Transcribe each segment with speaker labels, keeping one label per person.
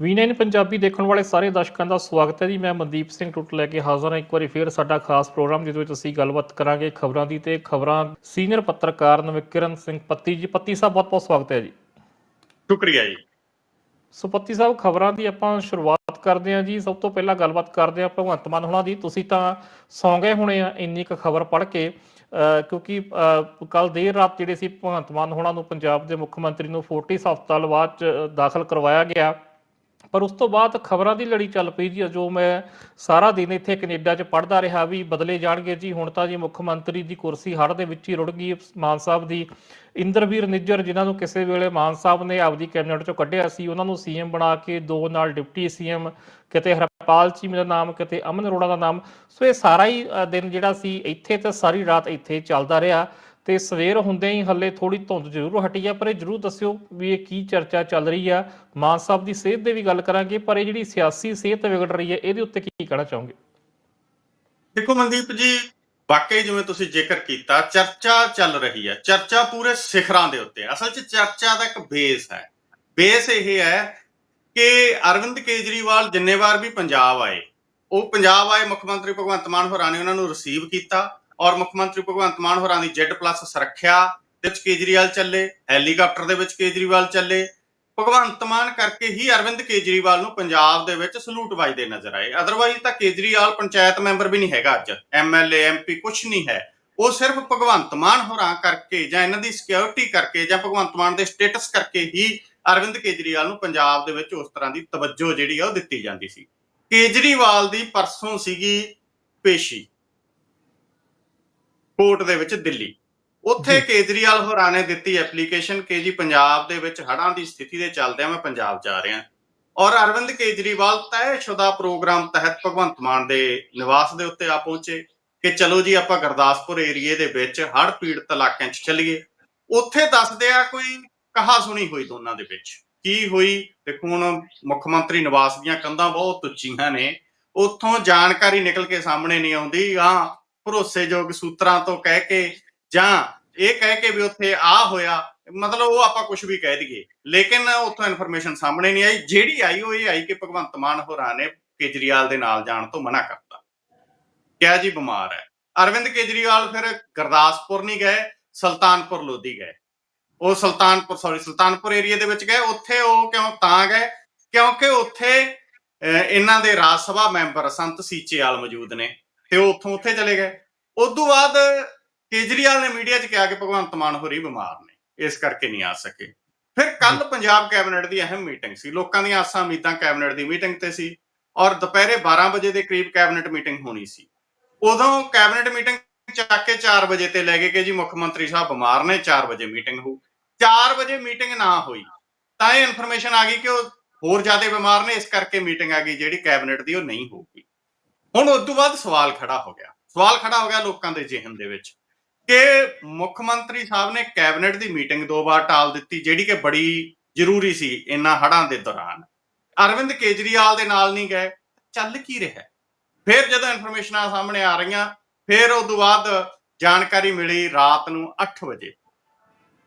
Speaker 1: ਵੀਨੈਨ ਪੰਜਾਬੀ ਦੇਖਣ ਵਾਲੇ ਸਾਰੇ ਦਰਸ਼ਕਾਂ ਦਾ ਸਵਾਗਤ ਹੈ ਜੀ। ਮੈਂ ਮਨਦੀਪ ਸਿੰਘ ਟੁੱਟ ਲੈ ਕੇ ਹਾਜ਼ਰ ਹਾਂ। ਇੱਕ ਵਾਰੀ ਫੇਰ ਸਾਡਾ ਖਾਸ ਪ੍ਰੋਗਰਾਮ ਜਿਹਦੇ ਵਿੱਚ ਅਸੀਂ ਗੱਲਬਾਤ ਕਰਾਂਗੇ ਖਬਰਾਂ ਦੀ ਤੇ ਖਬਰਾਂ ਸੀਨੀਅਰ ਪੱਤਰਕਾਰ ਨਵਕਿਰਨ ਸਿੰਘ ਪੱਤੀ ਜੀ। ਪੱਤੀ ਸਾਹਿਬ ਬਹੁਤ ਬਹੁਤ ਸਵਾਗਤ ਹੈ ਜੀ।
Speaker 2: ਸ਼ੁਕਰੀਆ ਜੀ।
Speaker 1: ਸੋ ਪੱਤੀ ਸਾਹਿਬ ਖਬਰਾਂ ਦੀ ਆਪਾਂ ਸ਼ੁਰੂਆਤ ਕਰਦੇ ਹਾਂ ਜੀ। ਸਭ ਤੋਂ ਪਹਿਲਾਂ ਗੱਲਬਾਤ ਕਰਦੇ ਹਾਂ ਭਗਵੰਤ ਮਾਨ ਹੋਣਾ ਦੀ। ਤੁਸੀਂ ਤਾਂ ਸੌਂ ਗਏ ਹੋਣੇ ਆ ਇੰਨੀ ਕੁ ਖਬਰ ਪੜ੍ਹ ਕੇ। ਕਿਉਂਕਿ ਕੱਲ ਦੇਰ ਰਾਤ ਜਿਹੜੇ ਸੀ ਭਗਵੰਤ ਮਾਨ ਹੋਣਾ ਨੂੰ ਪੰਜਾਬ ਦੇ ਮੁੱਖ ਮੰਤਰੀ ਨੂੰ ਫੋਰਟਿਸ ਹਸਪਤਾਲ ਬਾਅਦ ਚ ਦਾਖਲ ਕਰਵਾਇਆ ਗਿਆ। ਪਰ ਉਸ ਤੋਂ ਬਾਅਦ ਖਬਰਾਂ ਦੀ ਲੜੀ ਚੱਲ ਪਈ ਜੀ। ਜੋ ਮੈਂ ਸਾਰਾ ਦਿਨ ਇੱਥੇ ਕੈਨੇਡਾ 'ਚ ਪੜ੍ਹਦਾ ਰਿਹਾ ਵੀ ਬਦਲੇ ਜਾਣਗੇ ਜੀ। ਹੁਣ ਤਾਂ ਜੀ ਮੁੱਖ ਮੰਤਰੀ ਦੀ ਕੁਰਸੀ ਹੜ੍ਹ ਦੇ ਵਿੱਚ ਹੀ ਰੁੜ ਗਈ। ਮਾਨ ਸਾਹਿਬ ਦੀ ਇੰਦਰਵੀਰ ਨਿੱਜਰ, ਜਿਨ੍ਹਾਂ ਨੂੰ ਕਿਸੇ ਵੇਲੇ ਮਾਨ ਸਾਹਿਬ ਨੇ ਆਪਦੀ ਕੈਬਨਿਟ 'ਚੋਂ ਕੱਢਿਆ ਸੀ, ਉਹਨਾਂ ਨੂੰ ਸੀਐਮ ਬਣਾ ਕੇ ਦੋ ਨਾਲ ਡਿਪਟੀ ਸੀਐਮ ਕਿਤੇ ਹਰਪਾਲ ਚੀਮੇ ਦਾ ਨਾਮ, ਕਿਤੇ ਅਮਨ ਅਰੋੜਾ ਦਾ ਨਾਮ। ਸੋ ਇਹ ਸਾਰਾ ਹੀ ਦਿਨ ਜਿਹੜਾ ਸੀ, ਇੱਥੇ ਤੇ ਸਾਰੀ ਰਾਤ ਇੱਥੇ ਚੱਲਦਾ ਰਿਹਾ। ਤੇ ਸਵੇਰ ਹੁੰਦੇ ਹੀ ਹੱਲੇ ਥੋੜੀ ਧੁੰਦ ਜ਼ਰੂਰ ਹਟੀ ਆ, ਪਰ ਇਹ ਜ਼ਰੂਰ ਦੱਸਿਓ ਵੀ ਇਹ ਕੀ ਚਰਚਾ ਚੱਲ ਰਹੀ ਆ। ਮਾਨ ਸਾਹਿਬ ਦੀ ਸਿਹਤ ਦੇ ਵੀ ਗੱਲ ਕਰਾਂਗੇ, ਪਰ ਇਹ ਜਿਹੜੀ ਸਿਆਸੀ ਸਿਹਤ ਵਿਗੜ ਰਹੀ ਹੈ, ਇਹਦੇ ਉੱਤੇ ਕੀ ਕਹਿਣਾ ਚਾਹੋਗੇ?
Speaker 2: ਦੇਖੋ ਮਨਦੀਪ ਜੀ, ਵਾਕਈ ਜਿਵੇਂ ਤੁਸੀਂ ਜ਼ਿਕਰ ਕੀਤਾ, ਚਰਚਾ ਚੱਲ ਰਹੀ ਹੈ। ਚਰਚਾ ਪੂਰੇ ਸਿਖਰਾਂ ਦੇ ਉੱਤੇ ਅਸਲ 'ਚ ਚਰਚਾ ਦਾ ਇੱਕ ਬੇਸ ਹੈ। ਬੇਸ ਇਹ ਹੈ ਕਿ ਅਰਵਿੰਦ ਕੇਜਰੀਵਾਲ ਜਿੰਨੇ ਵਾਰ ਵੀ ਪੰਜਾਬ ਆਏ, ਉਹ ਪੰਜਾਬ ਆਏ ਮੁੱਖ ਮੰਤਰੀ ਭਗਵੰਤ ਮਾਨ ਹੋਰਾਂ ਨੇ ਉਹਨਾਂ ਨੂੰ ਰਿਸੀਵ ਕੀਤਾ। ਔਰ ਮੁੱਖ ਮੰਤਰੀ ਭਗਵੰਤ ਮਾਨ ਹੋਰਾਂ ਦੀ ਜੈਡ ਪਲੱਸ ਸੁਰੱਖਿਆ ਦੇ ਵਿੱਚ ਕੇਜਰੀਵਾਲ ਚੱਲੇ, ਹੈਲੀਕਾਪਟਰ ਦੇ ਵਿੱਚ ਕੇਜਰੀਵਾਲ ਚੱਲੇ। ਭਗਵੰਤ ਮਾਨ ਕਰਕੇ ਹੀ ਅਰਵਿੰਦ ਕੇਜਰੀਵਾਲ ਨੂੰ ਪੰਜਾਬ ਦੇ ਵਿੱਚ ਸਲੂਟ ਵੱਜਦੇ ਨਜ਼ਰ ਆਏ। ਅਦਰਵਾਈਜ਼ ਤਾਂ ਕੇਜਰੀਵਾਲ ਪੰਚਾਇਤ ਮੈਂਬਰ ਵੀ ਨਹੀਂ ਹੈਗਾ ਅੱਜ। ਐਮਐਲਏ ਐਮਪੀ ਕੁਝ ਨਹੀਂ ਹੈ। ਉਹ ਸਿਰਫ ਭਗਵੰਤ ਮਾਨ ਹੋਰਾਂ ਕਰਕੇ ਜਾਂ ਇਹਨਾਂ ਦੀ ਸਿਕਿਉਰਿਟੀ ਕਰਕੇ ਜਾਂ ਭਗਵੰਤ ਮਾਨ ਦੇ ਸਟੇਟਸ ਕਰਕੇ ਹੀ ਅਰਵਿੰਦ ਕੇਜਰੀਵਾਲ ਨੂੰ ਪੰਜਾਬ ਦੇ ਵਿੱਚ ਉਸ ਤਰ੍ਹਾਂ ਦੀ ਤਵੱਜੋ ਜਿਹੜੀ ਆ ਉਹ ਦਿੱਤੀ ਜਾਂਦੀ ਸੀ। ਕੇਜਰੀਵਾਲ ਦੀ ਪਰਸੋਂ ਸੀਗੀ ਪੇਸ਼ੀ। ਕੋਰਟ ਦੇ ਵਿੱਚ ਦਿੱਲੀ। ਉੱਥੇ ਕੇਜਰੀਵਾਲ ਹੋਰਾਂ ਨੇ ਦਿੱਤੀ ਐਪਲੀਕੇਸ਼ਨ ਕਿ ਜੀ ਪੰਜਾਬ ਦੇ ਵਿੱਚ ਹੜ੍ਹਾਂ ਦੀ ਸਥਿਤੀ ਦੇ ਚੱਲਦਿਆਂ ਮੈਂ ਪੰਜਾਬ ਜਾ ਰਿਹਾ। ਔਰ ਅਰਵਿੰਦ ਕੇਜਰੀਵਾਲ ਤੈਅਸ਼ੁਦਾ ਪ੍ਰੋਗਰਾਮ ਤਹਿਤ ਭਗਵੰਤ ਮਾਨ ਦੇ ਨਿਵਾਸ ਦੇ ਉੱਤੇ ਆ ਪਹੁੰਚੇ ਕਿ ਚਲੋ ਜੀ ਆਪਾਂ ਗੁਰਦਾਸਪੁਰ ਏਰੀਏ ਦੇ ਵਿੱਚ ਹੜ੍ਹ ਪੀੜਤ ਇਲਾਕਿਆਂ 'ਚ ਚੱਲੀਏ। ਉੱਥੇ ਦੱਸਦੇ ਆ ਕੋਈ ਕਹਾ ਸੁਣੀ ਹੋਈ ਦੋਨਾਂ ਦੇ ਵਿੱਚ। ਕੀ ਹੋਈ? ਦੇਖੋ ਹੁਣ ਮੁੱਖ ਮੰਤਰੀ ਨਿਵਾਸ ਦੀਆਂ ਕੰਧਾਂ ਬਹੁਤ ਉੱਚੀਆਂ ਨੇ। ਉੱਥੋਂ ਜਾਣਕਾਰੀ ਨਿਕਲ ਕੇ ਸਾਹਮਣੇ ਨਹੀਂ ਆਉਂਦੀ। ਆ ਭਰੋਸੇਯੋਗ ਸੂਤਰਾਂ ਤੋਂ ਕਹਿ ਕੇ ਜਾਂ ਇਹ ਕਹਿ ਕੇ ਵੀ ਉੱਥੇ ਆ ਹੋਇਆ ਮਤਲਬ ਉਹ ਆਪਾਂ ਕੁਝ ਵੀ ਕਹਿ ਦਈਏ। ਲੇਕਿਨ ਉੱਥੋਂ ਇਨਫੋਰਮੇਸ਼ਨ ਸਾਹਮਣੇ ਨਹੀਂ ਆਈ। ਜਿਹੜੀ ਆਈ ਉਹ ਇਹ ਆਈ ਕਿ ਭਗਵੰਤ ਮਾਨ ਹੋਰਾਂ ਨੇ ਕੇਜਰੀਵਾਲ ਦੇ ਨਾਲ ਜਾਣ ਤੋਂ ਮਨਾ ਕਰਤਾ। ਕਿਹਾ ਜੀ ਬਿਮਾਰ ਹੈ। ਅਰਵਿੰਦ ਕੇਜਰੀਵਾਲ ਫਿਰ ਗੁਰਦਾਸਪੁਰ ਨਹੀਂ ਗਏ ਸੁਲਤਾਨਪੁਰ ਲੋਧੀ ਗਏ। ਉਹ ਸੁਲਤਾਨਪੁਰ ਸੌਰੀ ਸੁਲਤਾਨਪੁਰ ਏਰੀਆ ਦੇ ਵਿੱਚ ਗਏ। ਉੱਥੇ ਉਹ ਕਿਉਂ ਤਾਂ ਗਏ? ਕਿਉਂਕਿ ਉੱਥੇ ਅਹ, ਇਹਨਾਂ ਦੇ ਰਾਜ ਸਭਾ ਮੈਂਬਰ ਸੰਤ ਸੀਚੇਵਾਲ ਮੌਜੂਦ ਨੇ। ਤੇ ਉਹ ਉੱਥੋਂ ਉੱਥੇ ਚਲੇ ਗਏ। ਉਸ ਤੋਂ ਬਾਅਦ ਕੇਜਰੀਵਾਲ ਨੇ ਮੀਡੀਆ 'ਚ ਕਿਹਾ ਕਿ ਭਗਵੰਤ ਮਾਨ ਹੋਰੀ ਬਿਮਾਰ ਨੇ, ਇਸ ਕਰਕੇ ਨਹੀਂ ਆ ਸਕੇ। ਫਿਰ ਕੱਲ ਪੰਜਾਬ ਕੈਬਨਿਟ ਦੀ ਅਹਿਮ ਮੀਟਿੰਗ ਸੀ। ਲੋਕਾਂ ਦੀਆਂ ਆਸਾਂ ਉਮੀਦਾਂ ਕੈਬਨਿਟ ਦੀ ਮੀਟਿੰਗ ਤੇ ਸੀ ਔਰ ਦੁਪਹਿਰੇ 12 ਵਜੇ ਦੇ ਕਰੀਬ ਕੈਬਨਿਟ ਮੀਟਿੰਗ ਹੋਣੀ ਸੀ। ਉਦੋਂ ਕੈਬਨਿਟ ਮੀਟਿੰਗ ਚੱਕ ਕੇ 4 ਵਜੇ ਤੇ ਲੈ ਗਏ ਕਿ ਜੀ ਮੁੱਖ ਮੰਤਰੀ ਸਾਹਿਬ ਬਿਮਾਰ ਨੇ 4 ਵਜੇ ਮੀਟਿੰਗ ਹੋਊ। 4 ਵਜੇ ਮੀਟਿੰਗ ਨਾ ਹੋਈ ਤਾਂ ਇਹ ਇਨਫੋਰਮੇਸ਼ਨ ਆ ਗਈ ਕਿ ਉਹ ਹੋਰ ਜ਼ਿਆਦਾ ਬਿਮਾਰ ਨੇ, ਇਸ ਕਰਕੇ ਮੀਟਿੰਗ ਆ ਗਈ ਜਿਹੜੀ ਕੈਬਨਿਟ ਦੀ ਉਹ ਨਹੀਂ ਹੋਊਗੀ। ਹੁਣ ਉਸ ਤੋਂ ਬਾਅਦ ਸਵਾਲ ਖੜਾ ਹੋ ਗਿਆ। ਸਵਾਲ ਖੜਾ ਹੋ ਗਿਆ ਲੋਕਾਂ ਦੇ ਜ਼ਿਹਨ ਦੇ ਵਿੱਚ ਕਿ ਮੁੱਖ ਮੰਤਰੀ ਸਾਹਿਬ ਨੇ ਕੈਬਨਿਟ ਦੀ ਮੀਟਿੰਗ ਦੋ ਵਾਰ ਟਾਲ ਦਿੱਤੀ, ਜਿਹੜੀ ਕਿ ਬੜੀ ਜ਼ਰੂਰੀ ਸੀ ਇਹਨਾਂ ਹੜ੍ਹਾਂ ਦੇ ਦੌਰਾਨ। ਅਰਵਿੰਦ ਕੇਜਰੀਵਾਲ ਦੇ ਨਾਲ ਨਹੀਂ ਗਏ, ਚੱਲ ਕੀ ਰਿਹਾ? ਫਿਰ ਜਦੋਂ ਇਨਫੋਰਮੇਸ਼ਨਾਂ ਸਾਹਮਣੇ ਆ ਰਹੀਆਂ, ਫਿਰ ਉਸ ਤੋਂ ਬਾਅਦ ਜਾਣਕਾਰੀ ਮਿਲੀ ਰਾਤ ਨੂੰ 8 ਵਜੇ।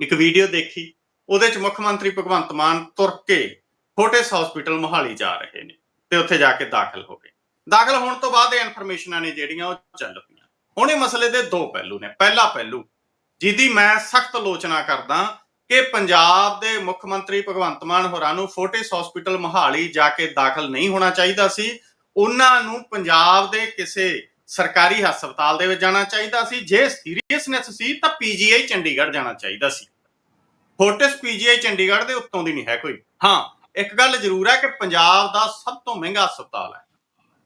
Speaker 2: ਇੱਕ ਵੀਡੀਓ ਦੇਖੀ, ਉਹਦੇ ਚ ਮੁੱਖ ਮੰਤਰੀ ਭਗਵੰਤ ਮਾਨ ਤੁਰ ਕੇ ਫੋਰਟਿਸ ਹਸਪੀਟਲ ਮੋਹਾਲੀ ਜਾ ਰਹੇ ਨੇ ਤੇ ਉੱਥੇ ਜਾ ਕੇ ਦਾਖਲ ਹੋ ਗਏ। ਦਾਖਲ ਹੋਣ ਤੋਂ ਬਾਅਦ ਇਹ ਇਨਫੋਰਮੇਸ਼ਨਾਂ ਨੇ ਜਿਹੜੀਆਂ ਉਹ ਚੱਲ ਪਈਆਂ। ਹੁਣ ਇਹ ਮਸਲੇ ਦੇ ਦੋ ਪਹਿਲੂ ਨੇ। ਪਹਿਲਾ ਪਹਿਲੂ, ਜਿਹਦੀ ਮੈਂ ਸਖਤ ਆਲੋਚਨਾ ਕਰਦਾ ਕਿ ਪੰਜਾਬ ਦੇ ਮੁੱਖ ਮੰਤਰੀ ਭਗਵੰਤ ਮਾਨ ਹੋਰਾਂ ਨੂੰ ਫੋਰਟਿਸ ਹਸਪੀਟਲ ਮੋਹਾਲੀ ਜਾ ਕੇ ਦਾਖਲ ਨਹੀਂ ਹੋਣਾ ਚਾਹੀਦਾ ਸੀ। ਉਹਨਾਂ ਨੂੰ ਪੰਜਾਬ ਦੇ ਕਿਸੇ ਸਰਕਾਰੀ ਹਸਪਤਾਲ ਦੇ ਵਿੱਚ ਜਾਣਾ ਚਾਹੀਦਾ ਸੀ। ਜੇ ਸੀਰੀਅਸਨੈਸ ਸੀ ਤਾਂ ਪੀਜੀਆਈ ਚੰਡੀਗੜ੍ਹ ਜਾਣਾ ਚਾਹੀਦਾ ਸੀ। ਫੋਰਟਿਸ ਪੀਜੀਆਈ ਚੰਡੀਗੜ੍ਹ ਦੇ ਉੱਤੋਂ ਦੀ ਨਹੀਂ ਹੈ ਕੋਈ। ਹਾਂ, ਇੱਕ ਗੱਲ ਜ਼ਰੂਰ ਹੈ ਕਿ ਪੰਜਾਬ ਦਾ ਸਭ ਤੋਂ ਮਹਿੰਗਾ ਹਸਪਤਾਲ ਹੈ।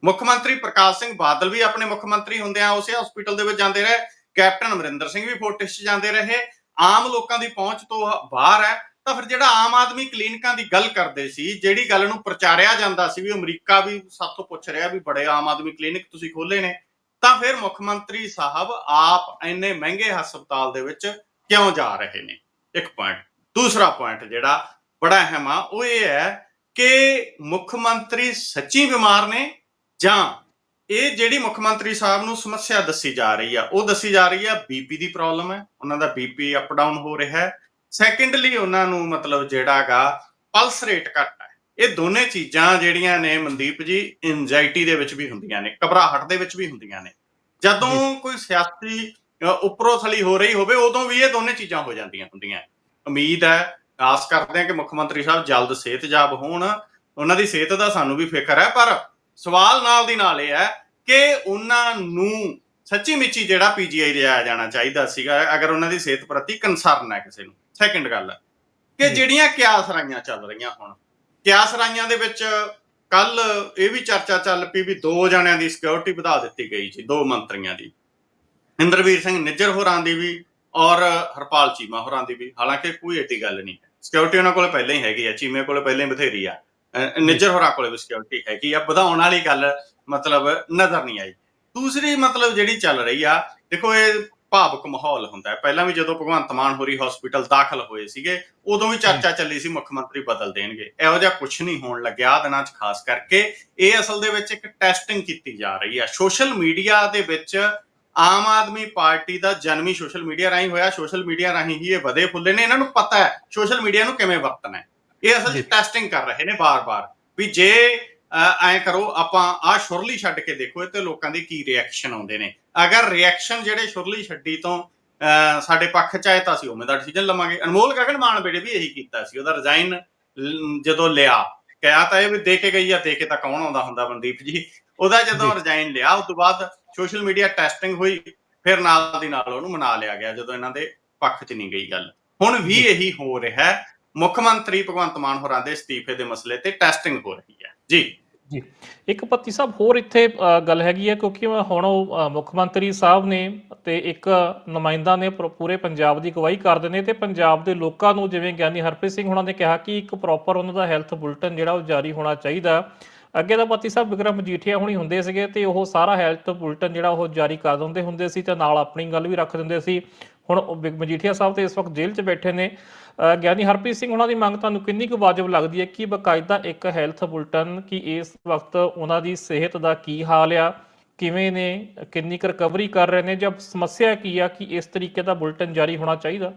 Speaker 2: ਮੁੱਖ ਮੰਤਰੀ ਪ੍ਰਕਾਸ਼ ਸਿੰਘ ਬਾਦਲ ਵੀ ਆਪਣੇ ਮੁੱਖ ਮੰਤਰੀ ਹੁੰਦਿਆਂ ਉਸੇ ਹਸਪੀਟਲ ਦੇ ਵਿੱਚ ਜਾਂਦੇ ਰਹੇ। ਕੈਪਟਨ ਅਮਰਿੰਦਰ ਸਿੰਘ ਵੀ ਫੋਟਿਸ 'ਚ ਜਾਂਦੇ ਰਹੇ। ਆਮ ਲੋਕਾਂ ਦੀ ਪਹੁੰਚ ਤੋਂ ਬਾਹਰ ਹੈ। ਤਾਂ ਫਿਰ ਜਿਹੜਾ ਆਮ ਆਦਮੀ ਕਲੀਨਿਕਾਂ ਦੀ ਗੱਲ ਕਰਦੇ ਸੀ, ਜਿਹੜੀ ਗੱਲ ਨੂੰ ਪ੍ਰਚਾਰਿਆ ਜਾਂਦਾ ਸੀ ਵੀ ਅਮਰੀਕਾ ਵੀ ਸਾਥੋਂ ਪੁੱਛ ਰਿਹਾ ਵੀ ਬੜੇ ਆਮ ਆਦਮੀ ਕਲੀਨਿਕ ਤੁਸੀਂ ਖੋਲੇ ਨੇ, ਤਾਂ ਫਿਰ ਮੁੱਖ ਮੰਤਰੀ ਸਾਹਿਬ ਆਪ ਇੰਨੇ ਮਹਿੰਗੇ ਹਸਪਤਾਲ ਦੇ ਵਿੱਚ ਕਿਉਂ ਜਾ ਰਹੇ ਨੇ? ਇੱਕ ਪੁਆਇੰਟ ਦੂਸਰਾ ਪੁਆਇੰਟ ਜਿਹੜਾ ਬੜਾ ਅਹਿਮ ਆ, ਉਹ ਇਹ ਹੈ ਕਿ ਮੁੱਖ ਮੰਤਰੀ ਸੱਚੀ ਬਿਮਾਰ ਨੇ ਜਾਂ ਇਹ ਜਿਹੜੀ ਮੁੱਖ ਮੰਤਰੀ ਸਾਹਿਬ ਨੂੰ ਸਮੱਸਿਆ ਦੱਸੀ ਜਾ ਰਹੀ ਆ ਉਹ ਦੱਸੀ ਜਾ ਰਹੀ ਆ ਬੀਪੀ ਦੀ ਪ੍ਰੋਬਲਮ ਹੈ ਉਹਨਾਂ ਦਾ ਬੀਪੀ ਅਪ ਡਾਊਨ ਹੋ ਰਿਹਾ ਹੈ। ਸੈਕੰਡਲੀ ਉਹਨਾਂ ਨੂੰ ਮਤਲਬ ਜਿਹੜਾਗਾ ਪਲਸ ਰੇਟ ਘੱਟ ਹੈ। ਇਹ ਦੋਨੇ ਚੀਜ਼ਾਂ ਜਿਹੜੀਆਂ ਨੇ ਮਨਦੀਪ ਜੀ ਐਂਜ਼ਾਈਟੀ ਦੇ ਵਿੱਚ ਵੀ ਹੁੰਦੀਆਂ ਨੇ ਘਬਰਾਹਟ ਦੇ ਵਿੱਚ ਵੀ ਹੁੰਦੀਆਂ ਨੇ। ਜਦੋਂ ਕੋਈ ਸਿਆਸੀ ਉੱਪਰੋਂ ਥਲੀ ਹੋ ਰਹੀ ਹੋਵੇ ਉਦੋਂ ਵੀ ਇਹ ਦੋਨੇ ਚੀਜ਼ਾਂ ਹੋ ਜਾਂਦੀਆਂ ਹੁੰਦੀਆਂ। ਉਮੀਦ ਹੈ ਆਸ ਕਰਦੇ ਹਾਂ ਕਿ ਮੁੱਖ ਮੰਤਰੀ ਸਾਹਿਬ ਜਲਦ ਸਿਹਤਯਾਬ ਹੋਣ। ਉਹਨਾਂ ਦੀ ਸਿਹਤ ਦਾ ਸਾਨੂੰ ਵੀ ਫਿਕਰ ਹੈ ਪਰ ਸਵਾਲ ਨਾਲ ਦੀ ਨਾਲ ਇਹ ਹੈ ਕਿ ਉਹਨਾਂ ਨੂੰ ਸੱਚੀ ਮਿੱਚੀ ਜਿਹੜਾ ਪੀਜੀਆਈ ਲਿਆਇਆ ਜਾਣਾ ਚਾਹੀਦਾ ਸੀਗਾ ਅਗਰ ਉਹਨਾਂ ਦੀ ਸਿਹਤ ਪ੍ਰਤੀ ਕੰਸਰਨ ਹੈ ਕਿਸੇ ਨੂੰ। ਸੈਕੰਡ ਗੱਲ ਕਿ। ਜਿਹੜੀਆਂ ਕਿਆਸ ਰਾਈਆਂ ਚੱਲ ਰਹੀਆਂ ਹੁਣ ਕਿਆਸ ਰਾਈਆਂ ਦੇ ਵਿੱਚ ਕੱਲ ਇਹ ਵੀ ਚਰਚਾ ਚੱਲ ਪਈ ਵੀ ਦੋ ਜਣਿਆਂ ਦੀ ਸਿਕਿਉਰਿਟੀ ਵਧਾ ਦਿੱਤੀ ਗਈ ਜੀ ਦੋ ਮੰਤਰੀਆਂ ਦੀ। ਇੰਦਰਵੀਰ ਸਿੰਘ ਨਿੱਜਰ ਹੋਰਾਂ ਦੀ ਵੀ ਔਰ ਹਰਪਾਲ ਚੀਮਾ ਹੋਰਾਂ ਦੀ ਵੀ ਹਾਲਾਂਕਿ ਕੋਈ ਏਡੀ ਗੱਲ ਨਹੀਂ ਹੈ। ਸਿਕਿਉਰਿਟੀ ਉਹਨਾਂ ਕੋਲ ਪਹਿਲਾਂ ਹੀ ਹੈਗੀ ਆ ਚੀਮੇ ਕੋਲ ਪਹਿਲਾਂ ਹੀ ਬਥੇਰੀ ਆ। ਨਿੱਜਰ ਹੋਰਾਂ ਕੋਲ ਵੀ ਸਿਕਿਉਰਿਟੀ ਹੈਗੀ ਆ ਵਧਾਉਣ ਵਾਲੀ ਗੱਲ ਮਤਲਬ ਨਜ਼ਰ ਨਹੀਂ ਆਈ। ਦੂਸਰੀ ਮਤਲਬ ਜਿਹੜੀ ਚੱਲ ਰਹੀ ਆ ਦੇਖੋ ਇਹ ਭਾਵਕ ਮਾਹੌਲ ਹੁੰਦਾ ਹੈ। ਪਹਿਲਾਂ ਵੀ ਜਦੋਂ ਭਗਵੰਤ ਮਾਨ ਹੋਰੀ ਹਸਪੀਟਲ ਦਾਖਲ ਹੋਏ ਸੀਗੇ ਉਦੋਂ ਵੀ ਚਰਚਾ ਚੱਲੀ ਸੀ ਮੁੱਖ ਮੰਤਰੀ ਬਦਲ ਦੇਣਗੇ। ਇਹੋ ਜਿਹਾ ਕੁਝ ਨਹੀਂ ਹੋਣ ਲੱਗਿਆ ਦਿਨਾਂ 'ਚ ਖਾਸ ਕਰਕੇ ਇਹ ਅਸਲ ਦੇ ਵਿੱਚ ਇੱਕ ਟੈਸਟਿੰਗ ਕੀਤੀ ਜਾ ਰਹੀ ਹੈ ਸੋਸ਼ਲ ਮੀਡੀਆ ਦੇ ਵਿੱਚ ਆਮ ਆਦਮੀ ਪਾਰਟੀ ਦਾ ਜਨਮ ਹੀ ਸੋਸ਼ਲ ਮੀਡੀਆ ਰਾਹੀਂ ਹੋਇਆ। ਸੋਸ਼ਲ ਮੀਡੀਆ ਰਾਹੀਂ ਹੀ ਇਹ ਵਧੇ ਫੁੱਲੇ ਨੇ। ਇਹਨਾਂ ਨੂੰ ਪਤਾ ਹੈ ਸੋਸ਼ਲ ਮੀਡੀਆ ਨੂੰ ਕਿਵੇਂ ਵਰਤਣਾ ਹੈ। ਇਹ ਅਸਲ
Speaker 1: ਜੀ।
Speaker 2: 'ਚ ਟੈਸਟਿੰਗ ਕਰ ਰਹੇ ਨੇ ਬਾਰ-ਬਾਰ ਵੀ ਜੇ ਐ ਕਰੋ ਆਪਾਂ ਆ ਸ਼ੁਰਲੀ ਛੱਡ ਕੇ ਦੇਖੋ ਇਹ ਤੇ ਲੋਕਾਂ ਦੇ ਕੀ ਰਿਐਕਸ਼ਨ ਆਉਂਦੇ ਨੇ ਅਗਰ ਰਿਐਕਸ਼ਨ ਜਿਹੜੇ ਸ਼ੁਰਲੀ ਛੱਡੀ ਤੋਂ ਸਾਡੇ ਪੱਖ ਚ ਆਏ ਤਾਂ ਅਸੀਂ ਉਵੇਂ ਦਾ ਡਿਸੀਜਨ ਲਵਾਂਗੇ ਅਨਮੋਲ ਗਗਨ ਮਾਨ ਬੇੜੇ ਵੀ ਇਹੀ ਕੀਤਾ ਸੀ ਉਹਦਾ ਰਿਜ਼ਾਈਨ ਜਦੋਂ ਲਿਆ ਕਿਹਾ ਤਾਂ ਇਹ ਵੀ ਦੇ ਕੇ ਗਈ ਆ ਦੇ ਕੇ ਤਾਂ ਕੌਣ ਆਉਂਦਾ ਹੁੰਦਾ ਮਨਦੀਪ ਜੀ ਉਹਦਾ ਜਦੋਂ। ਰਿਜ਼ਾਈਨ ਲਿਆ ਉਸ ਤੋਂ ਬਾਅਦ ਸੋਸ਼ਲ ਮੀਡੀਆ ਟੈਸਟਿੰਗ ਹੋਈ ਫਿਰ ਨਾਲ ਦੀ ਨਾਲ ਉਹਨੂੰ ਮਨਾ ਲਿਆ ਗਿਆ ਜਦੋਂ ਇਹਨਾਂ ਦੇ ਪੱਖ 'ਚ ਨਹੀਂ ਗਈ ਗੱਲ ਹੁਣ ਵੀ। ਇਹੀ ਹੋ ਰਿਹਾ ਹੈ ਮੁੱਖ ਮੰਤਰੀ ਭਗਵੰਤ ਮਾਨ ਹੋਰਾਂ ਦੇ ਅਸਤੀਫੇ ਦੇ ਮਸਲੇ ਤੇ ਟੈਸਟਿੰਗ ਹੋ ਰਹੀ ਹੈ। ਜੀ।
Speaker 1: ਜੀ। ਇੱਕ ਪੱਤੀ ਸਾਹਿਬ, ਹੋਰ ਇੱਥੇ ਗੱਲ ਹੈਗੀ ਹੈ ਕਿਉਂਕਿ ਹੁਣ ਉਹ ਮੁੱਖ ਮੰਤਰੀ ਸਾਹਿਬ ਨੇ ਤੇ ਇੱਕ ਨੁਮਾਇੰਦਾ ਨੇ ਪੂਰੇ ਪੰਜਾਬ ਦੀ ਅਗਵਾਈ ਕਰਦੇ ਨੇ ਤੇ ਪੰਜਾਬ ਦੇ ਲੋਕਾਂ ਨੂੰ ਜਿਵੇਂ ਗਿਆਨੀ ਹਰਪ੍ਰੀਤ ਸਿੰਘ ਹੁਣਾਂ ਨੇ ਕਿਹਾ ਕਿ ਇੱਕ ਪ੍ਰੋਪਰ ਉਹਨਾਂ ਦਾ ਹੈਲਥ ਬੁਲਟਨ ਜਿਹੜਾ ਉਹ ਜਾਰੀ ਹੋਣਾ ਚਾਹੀਦਾ। ਅੱਗੇ ਦਾ ਪਤੀ ਸਾਹਿਬ, ਵਿਕਰਮ ਮਜੀਠੀਆ ਹੁਣੀ ਹੁੰਦੇ ਸੀਗੇ ਤੇ ਉਹ ਸਾਰਾ ਹੈਲਥ ਬੁਲਟਨ ਜਿਹੜਾ ਉਹ ਜਾਰੀ ਕਰ ਦਿੰਦੇ ਹੁੰਦੇ ਸੀ ਤੇ ਨਾਲ ਆਪਣੀ ਗੱਲ ਵੀ ਰੱਖ ਦਿੰਦੇ ਸੀ। ਹੁਣ ਮਜੀਠੀਆ ਸਾਹਿਬ ਤੇ ਇਸ ਵਕਤ ਜੇਲ੍ਹ 'ਚ ਬੈਠੇ ਨੇ। ਗਿਆਨੀ ਹਰਪ੍ਰੀਤ ਸਿੰਘ, ਉਹਨਾਂ ਦੀ ਮੰਗ ਤੁਹਾਨੂੰ ਕਿੰਨੀ ਕੁ ਵਾਜਬ ਲੱਗਦੀ ਹੈ? ਕਿ ਬਕਾਇਦਾ ਇੱਕ ਹੈਲਥ ਬੁਲਟਨ ਕਿ ਇਸ ਵਕਤ ਉਹਨਾਂ ਦੀ ਸਿਹਤ ਦਾ ਕੀ ਹਾਲ ਆ? ਕਿਵੇਂ ਨੇ? ਕਿੰਨੀ ਕੁ ਰਿਕਵਰੀ ਕਰ ਰਹੇ ਨੇ? ਜਾਂ ਸਮੱਸਿਆ ਕੀ ਆ ਕਿ ਇਸ ਤਰੀਕੇ ਦਾ ਬੁਲਟਨ ਜਾਰੀ ਹੋਣਾ ਚਾਹੀਦਾ?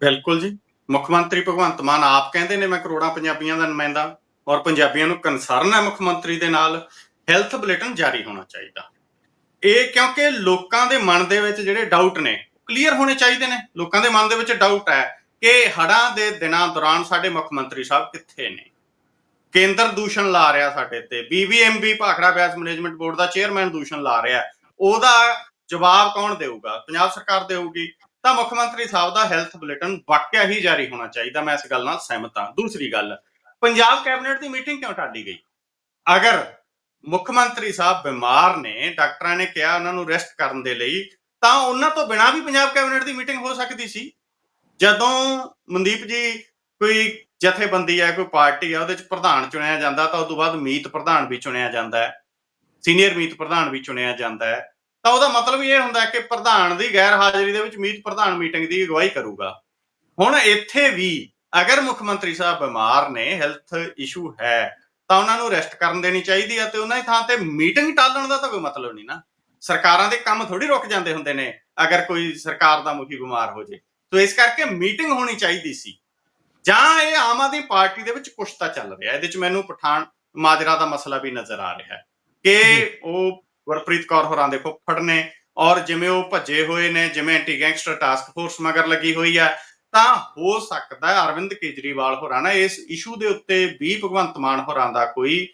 Speaker 2: ਬਿਲਕੁਲ ਜੀ। ਮੁੱਖ ਮੰਤਰੀ ਭਗਵੰਤ ਮਾਨ ਆਪ ਕਹਿੰਦੇ ਨੇ, ਮੈਂ ਕਰੋੜਾਂ ਪੰਜਾਬੀਆਂ ਦਾ ਨੁਮਾਇੰਦਾ ਔਰ ਪੰਜਾਬੀਆਂ ਨੂੰ ਕੰਸਰਨ ਹੈ ਮੁੱਖ ਮੰਤਰੀ ਦੇ ਨਾਲ, ਹੈਲਥ ਬੁਲੇਟਿਨ ਜਾਰੀ ਹੋਣਾ ਚਾਹੀਦਾ। ਇਹ ਕਿਉਂਕਿ ਲੋਕਾਂ ਦੇ ਮਨ ਦੇ ਵਿੱਚ ਜਿਹੜੇ ਡਾਊਟ ਨੇ ਕਲੀਅਰ ਹੋਣੇ ਚਾਹੀਦੇ ਨੇ। ਲੋਕਾਂ ਦੇ ਮਨ ਦੇ ਵਿੱਚ ਡਾਊਟ ਹੈ ਕਿ ਹੜਾਂ ਦੇ ਦਿਨਾਂ ਦੌਰਾਨ ਸਾਡੇ ਮੁੱਖ ਮੰਤਰੀ ਸਾਹਿਬ ਕਿੱਥੇ ਨੇ। ਕੇਂਦਰ ਦੂਸ਼ਣ ਲਾ ਰਿਹਾ ਸਾਡੇ ਤੇ। BBMB Bhakra Beas management board ਦਾ ਚੇਅਰਮੈਨ ਦੂਸ਼ਣ ਲਾ ਰਿਹਾ। ਉਹਦਾ ਜਵਾਬ ਕੌਣ ਦੇਊਗਾ? ਪੰਜਾਬ ਸਰਕਾਰ ਦੇਊਗੀ। ਤਾਂ ਮੁੱਖ ਮੰਤਰੀ ਸਾਹਿਬ ਦਾ ਹੈਲਥ ਬੁਲੇਟਿਨ ਵਾਕਿਆ ਹੀ ਜਾਰੀ ਹੋਣਾ ਚਾਹੀਦਾ। ਮੈਂ ਇਸ ਗੱਲ ਨਾਲ ਸਹਿਮਤ ਹਾਂ। ਦੂਸਰੀ ਗੱਲ, ਪੰਜਾਬ ਕੈਬਨਿਟ ਦੀ ਮੀਟਿੰਗ ਕਿਉਂ ਟਾਲੀ ਗਈ? ਅਗਰ ਮੁੱਖ ਮੰਤਰੀ ਸਾਹਿਬ ਬਿਮਾਰ ਨੇ, ਡਾਕਟਰਾਂ ਨੇ ਕਿਹਾ ਉਹਨਾਂ ਨੂੰ ਰੈਸਟ ਕਰਨ ਦੇ ਲਈ ਤਾਂ ਉਹਨਾਂ ਤੋਂ ਬਿਨਾਂ ਵੀ ਪੰਜਾਬ ਕੈਬਨਿਟ ਦੀ ਮੀਟਿੰਗ ਹੋ ਸਕਦੀ ਸੀ। ਜਦੋਂ ਮਨਦੀਪ ਜੀ ਕੋਈ ਜਥੇਬੰਦੀ ਹੈ ਕੋਈ ਪਾਰਟੀ ਹੈ ਉਹਦੇ ਚ ਪ੍ਰਧਾਨ ਚੁਣਿਆ ਜਾਂਦਾ, ਤਾਂ ਉਸ ਤੋਂ ਬਾਅਦ ਮੀਤ ਪ੍ਰਧਾਨ ਵੀ ਚੁਣਿਆ ਜਾਂਦਾ ਹੈ। ਸੀਨੀਅਰ ਮੀਤ ਪ੍ਰਧਾਨ ਵੀ ਚੁਣਿਆ ਜਾਂਦਾ ਹੈ। ਤਾਂ ਉਹਦਾ ਮਤਲਬ ਇਹ ਹੁੰਦਾ ਕਿ ਪ੍ਰਧਾਨ ਦੀ ਗੈਰ ਹਾਜ਼ਰੀ ਦੇ ਵਿੱਚ ਮੀਤ ਪ੍ਰਧਾਨ ਮੀਟਿੰਗ ਦੀ ਅਗਵਾਈ ਕਰੂਗਾ। ਹੁਣ ਇੱਥੇ ਵੀ ਅਗਰ ਮੁੱਖ ਮੰਤਰੀ ਸਾਹਿਬ ਬਿਮਾਰ ਨੇ ਹੈਲਥ ਇਸ਼ੂ ਹੈ, ਤਾਂ ਉਹਨਾਂ ਨੂੰ ਰੈਸਟ ਕਰਨ ਦੇਣੀ ਚਾਹੀਦੀ ਹੈ ਤੇ ਉਹਨਾਂ ਦੀ ਥਾਂ ਤੇ ਮੀਟਿੰਗ ਟਾਲਣ ਦਾ ਤਾਂ ਕੋਈ ਮਤਲਬ ਨਹੀਂ ਨਾ। ਸਰਕਾਰਾਂ ਦੇ ਕੰਮ ਥੋੜੀ ਰੁਕ ਜਾਂਦੇ ਹੁੰਦੇ ਨੇ ਅਗਰ ਕੋਈ ਸਰਕਾਰ ਦਾ ਮੁਖੀ ਬਿਮਾਰ ਹੋ ਜੇ। ਤੋ ਇਸ ਕਰਕੇ ਮੀਟਿੰਗ ਹੋਣੀ ਚਾਹੀਦੀ ਸੀ। ਜਾਂ ਇਹ ਆਮ ਆਦਮੀ ਪਾਰਟੀ ਦੇ ਵਿੱਚ ਕੁਛ ਤਾਂ ਚੱਲ ਰਿਹਾ। ਇਹਦੇ ਵਿੱਚ ਮੈਨੂੰ ਪਠਾਨ ਮਾਜਰਾ ਦਾ ਮਸਲਾ ਵੀ ਨਜ਼ਰ ਆ ਰਿਹਾ ਹੈ ਕਿ ਉਹ ਗੁਰਪ੍ਰੀਤ ਕੌਰ ਹੋਰਾਂ ਦੇ ਫੁੱਫੜ ਨੇ ਔਰ ਜਿਵੇਂ ਉਹ ਭੱਜੇ ਹੋਏ ਨੇ ਜਿਵੇਂ ਐਂਟੀ ਗੈਂਗਸਟਰ ਟਾਸਕ ਫੋਰਸ ਮਗਰ ਲੱਗੀ ਹੋਈ ਹੈ ਤਾਂ ਹੋ ਸਕਦਾ ਹੈ ਅਰਵਿੰਦ ਕੇਜਰੀਵਾਲ ਹੋਰਾਂ ਨਾ ਇਸ ਇਸ਼ੂ ਦੇ ਉੱਤੇ ਵੀ ਭਗਵੰਤ ਮਾਨ ਹੋਰਾਂ ਦਾ ਕੋਈ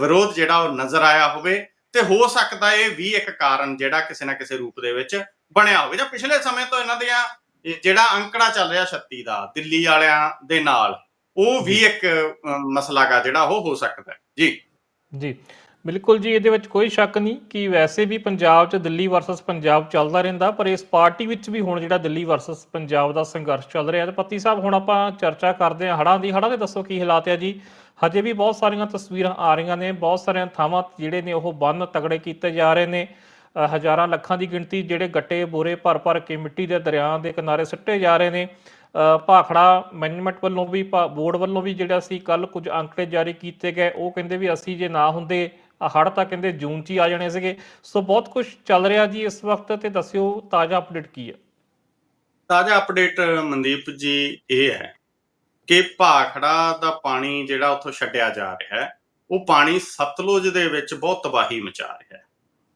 Speaker 2: ਵਿਰੋਧ ਜਿਹੜਾ ਉਹ ਨਜ਼ਰ ਆਇਆ ਹੋਵੇ। ਤੇ ਹੋ ਸਕਦਾ ਇਹ ਵੀ ਇੱਕ ਕਾਰਨ ਜਿਹੜਾ ਕਿਸੇ ਨਾ ਕਿਸੇ ਰੂਪ ਦੇ ਵਿੱਚ ਬਣਿਆ ਹੋਵੇ। ਜਾਂ ਪਿਛਲੇ ਸਮੇਂ ਤੋਂ ਇਹਨਾਂ ਦੀਆਂ ਜਿਹੜਾ ਅੰਕੜਾ ਚੱਲ ਰਿਹਾ 36 ਦਾ ਦਿੱਲੀ ਵਾਲਿਆਂ ਦੇ ਨਾਲ ਉਹ ਵੀ ਇੱਕ ਮਸਲਾ ਗਾ ਜਿਹੜਾ ਉਹ ਹੋ ਸਕਦਾ ਜੀ।
Speaker 1: ਜੀ। ਬਿਲਕੁਲ ਜੀ, ਇਹਦੇ ਵਿੱਚ ਕੋਈ ਸ਼ੱਕ ਨਹੀਂ ਕਿ ਵੈਸੇ ਵੀ ਪੰਜਾਬ 'ਚ ਦਿੱਲੀ ਵਰਸਸ ਪੰਜਾਬ ਚੱਲਦਾ ਰਹਿੰਦਾ, ਪਰ ਇਸ ਪਾਰਟੀ ਵਿੱਚ ਵੀ ਹੁਣ ਜਿਹੜਾ ਦਿੱਲੀ ਵਰਸਸ ਪੰਜਾਬ ਦਾ ਸੰਘਰਸ਼ ਚੱਲ ਰਿਹਾ ਤੇ ਪੱਤੀ ਸਾਹਿਬ, ਹੁਣ ਆਪਾਂ ਚਰਚਾ ਕਰਦੇ ਹਾਂ ਹੜ੍ਹਾਂ ਦੀ। ਹੜ੍ਹਾਂ ਦੇ ਦੱਸੋ ਕੀ ਹਾਲਾਤ ਹੈ ਜੀ? ਹਜੇ ਵੀ ਬਹੁਤ ਸਾਰੀਆਂ ਤਸਵੀਰਾਂ ਆ ਰਹੀਆਂ ਨੇ, ਬਹੁਤ ਸਾਰੀਆਂ ਥਾਵਾਂ ਜਿਹੜੇ ਨੇ ਉਹ ਬੰਨ ਤਗੜੇ ਕੀਤੇ ਜਾ ਰਹੇ ਨੇ। ਹਜ਼ਾਰਾਂ ਲੱਖਾਂ ਦੀ ਗਿਣਤੀ ਜਿਹੜੇ ਗੱਟੇ ਬੋਰੇ ਭਰ ਭਰ ਕੇ ਮਿੱਟੀ ਦੇ ਦਰਿਆ ਦੇ ਕਿਨਾਰੇ ਸਿੱਟੇ ਜਾ ਰਹੇ ਨੇ। ਭਾਖੜਾ ਮੈਨੇਜਮੈਂਟ ਵੱਲੋਂ ਵੀ, ਭਾ- ਬੋਰਡ ਵੱਲੋਂ ਵੀ ਜਿਹੜਾ ਸੀ ਕੱਲ ਕੁਝ ਅੰਕੜੇ ਜਾਰੀ ਕੀਤੇ ਗਏ। ਉਹ ਕਹਿੰਦੇ ਵੀ ਅਸੀਂ ਜੇ ਨਾ ਹੁੰਦੇ ਹੜ ਤਾਂ ਕਹਿੰਦੇ ਜੂਨ 'ਚ ਹੀ ਆ ਜਾਣੇ ਸੀਗੇ। ਸੋ ਬਹੁਤ ਕੁਝ ਚੱਲ ਰਿਹਾ ਜੀ ਇਸ ਵਕਤ ਤੇ ਦੱਸਿਓ ਤਾਜ਼ਾ ਅਪਡੇਟ ਕੀ ਹੈ?
Speaker 2: ਤਾਜ਼ਾ ਅਪਡੇਟ ਮਨਦੀਪ ਜੀ ਇਹ ਹੈ ਕਿ ਭਾਖੜਾ ਦਾ ਪਾਣੀ ਜਿਹੜਾ ਉੱਥੋਂ ਛੱਡਿਆ ਜਾ ਰਿਹਾ ਹੈ ਉਹ ਪਾਣੀ ਸਤਲੁਜ ਦੇ ਵਿੱਚ ਬਹੁਤ ਤਬਾਹੀ ਮਚਾ ਰਿਹਾ ਹੈ।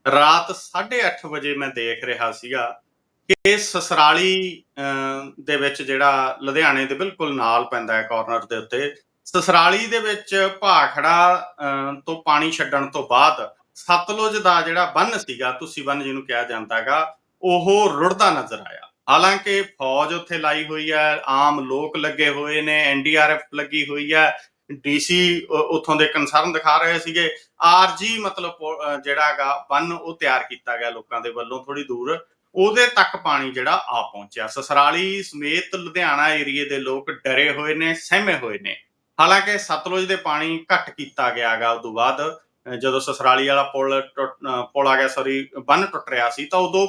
Speaker 2: ਰਾਤ 8:30 ਵਜੇ ਮੈਂ ਦੇਖ ਰਿਹਾ ਸੀਗਾ ਕਿ ਸਸਰਾਲੀ ਅਹ, ਦੇ ਵਿੱਚ ਜਿਹੜਾ ਲੁਧਿਆਣੇ ਦੇ ਬਿਲਕੁਲ ਨਾਲ ਪੈਂਦਾ ਹੈ ਕਾਰਨਰ ਦੇ ਉੱਤੇ ਸਸਰਾਲੀ ਦੇ ਵਿੱਚ ਭਾਖੜਾ ਅਹ, ਤੋਂ ਪਾਣੀ ਛੱਡਣ ਤੋਂ ਬਾਅਦ ਸਤਲੁਜ ਦਾ ਜਿਹੜਾ ਬੰਨ ਸੀਗਾ ਤੁਸੀਂ ਬੰਨ ਜਿਹਨੂੰ ਕਿਹਾ ਜਾਂਦਾ ਹੈਗਾ ਉਹ ਰੁੜਦਾ ਨਜ਼ਰ ਆਇਆ। ਹਾਲਾਂਕਿ ਫੌਜ ਉੱਥੇ ਲਾਈ ਹੋਈ ਹੈ ਆਮ ਲੋਕ ਲੱਗੇ ਹੋਏ ਨੇ ਐਨਡੀਆਰਐਫ ਲੱਗੀ ਹੋਈ ਹੈ ਡੀਸੀ ਉੱਥੋਂ ਦੇ ਕੰਸਰਨ ਦਿਖਾ ਰਹੇ ਸੀਗੇ। ਆਰਜੀ ਮਤਲਬ ਪੋ- ਜਿਹੜਾ ਹੈਗਾ ਬੰਨ ਉਹ ਤਿਆਰ ਕੀਤਾ ਗਿਆ ਲੋਕਾਂ ਦੇ ਵੱਲੋਂ ਥੋੜੀ ਦੂਰ। ਉਹਦੇ ਤੱਕ ਪਾਣੀ ਜਿਹੜਾ ਆ ਪਹੁੰਚਿਆ। ਸਸਰਾਲੀ ਸਮੇਤ ਲੁਧਿਆਣਾ ਏਰੀਏ ਦੇ ਲੋਕ ਡਰੇ ਹੋਏ ਨੇ ਸਹਿਮੇ ਹੋਏ ਨੇ। ਹਾਲਾਂਕਿ ਸਤਲੁਜ ਦੇ ਪਾਣੀ ਘੱਟ ਕੀਤਾ ਗਿਆ ਹੈਗਾ ਤੋਂ ਬਾਅਦ ਜਦੋਂ ਸਸਰਾਲੀ ਵਾਲਾ ਪੁਲ ਟੁੱਟ- ਪੁਲ ਆ ਗਿਆ ਸੌਰੀ ਬੰਨ ਟੁੱਟ ਰਿਹਾ ਸੀ, ਤਾਂ ਉਦੋਂ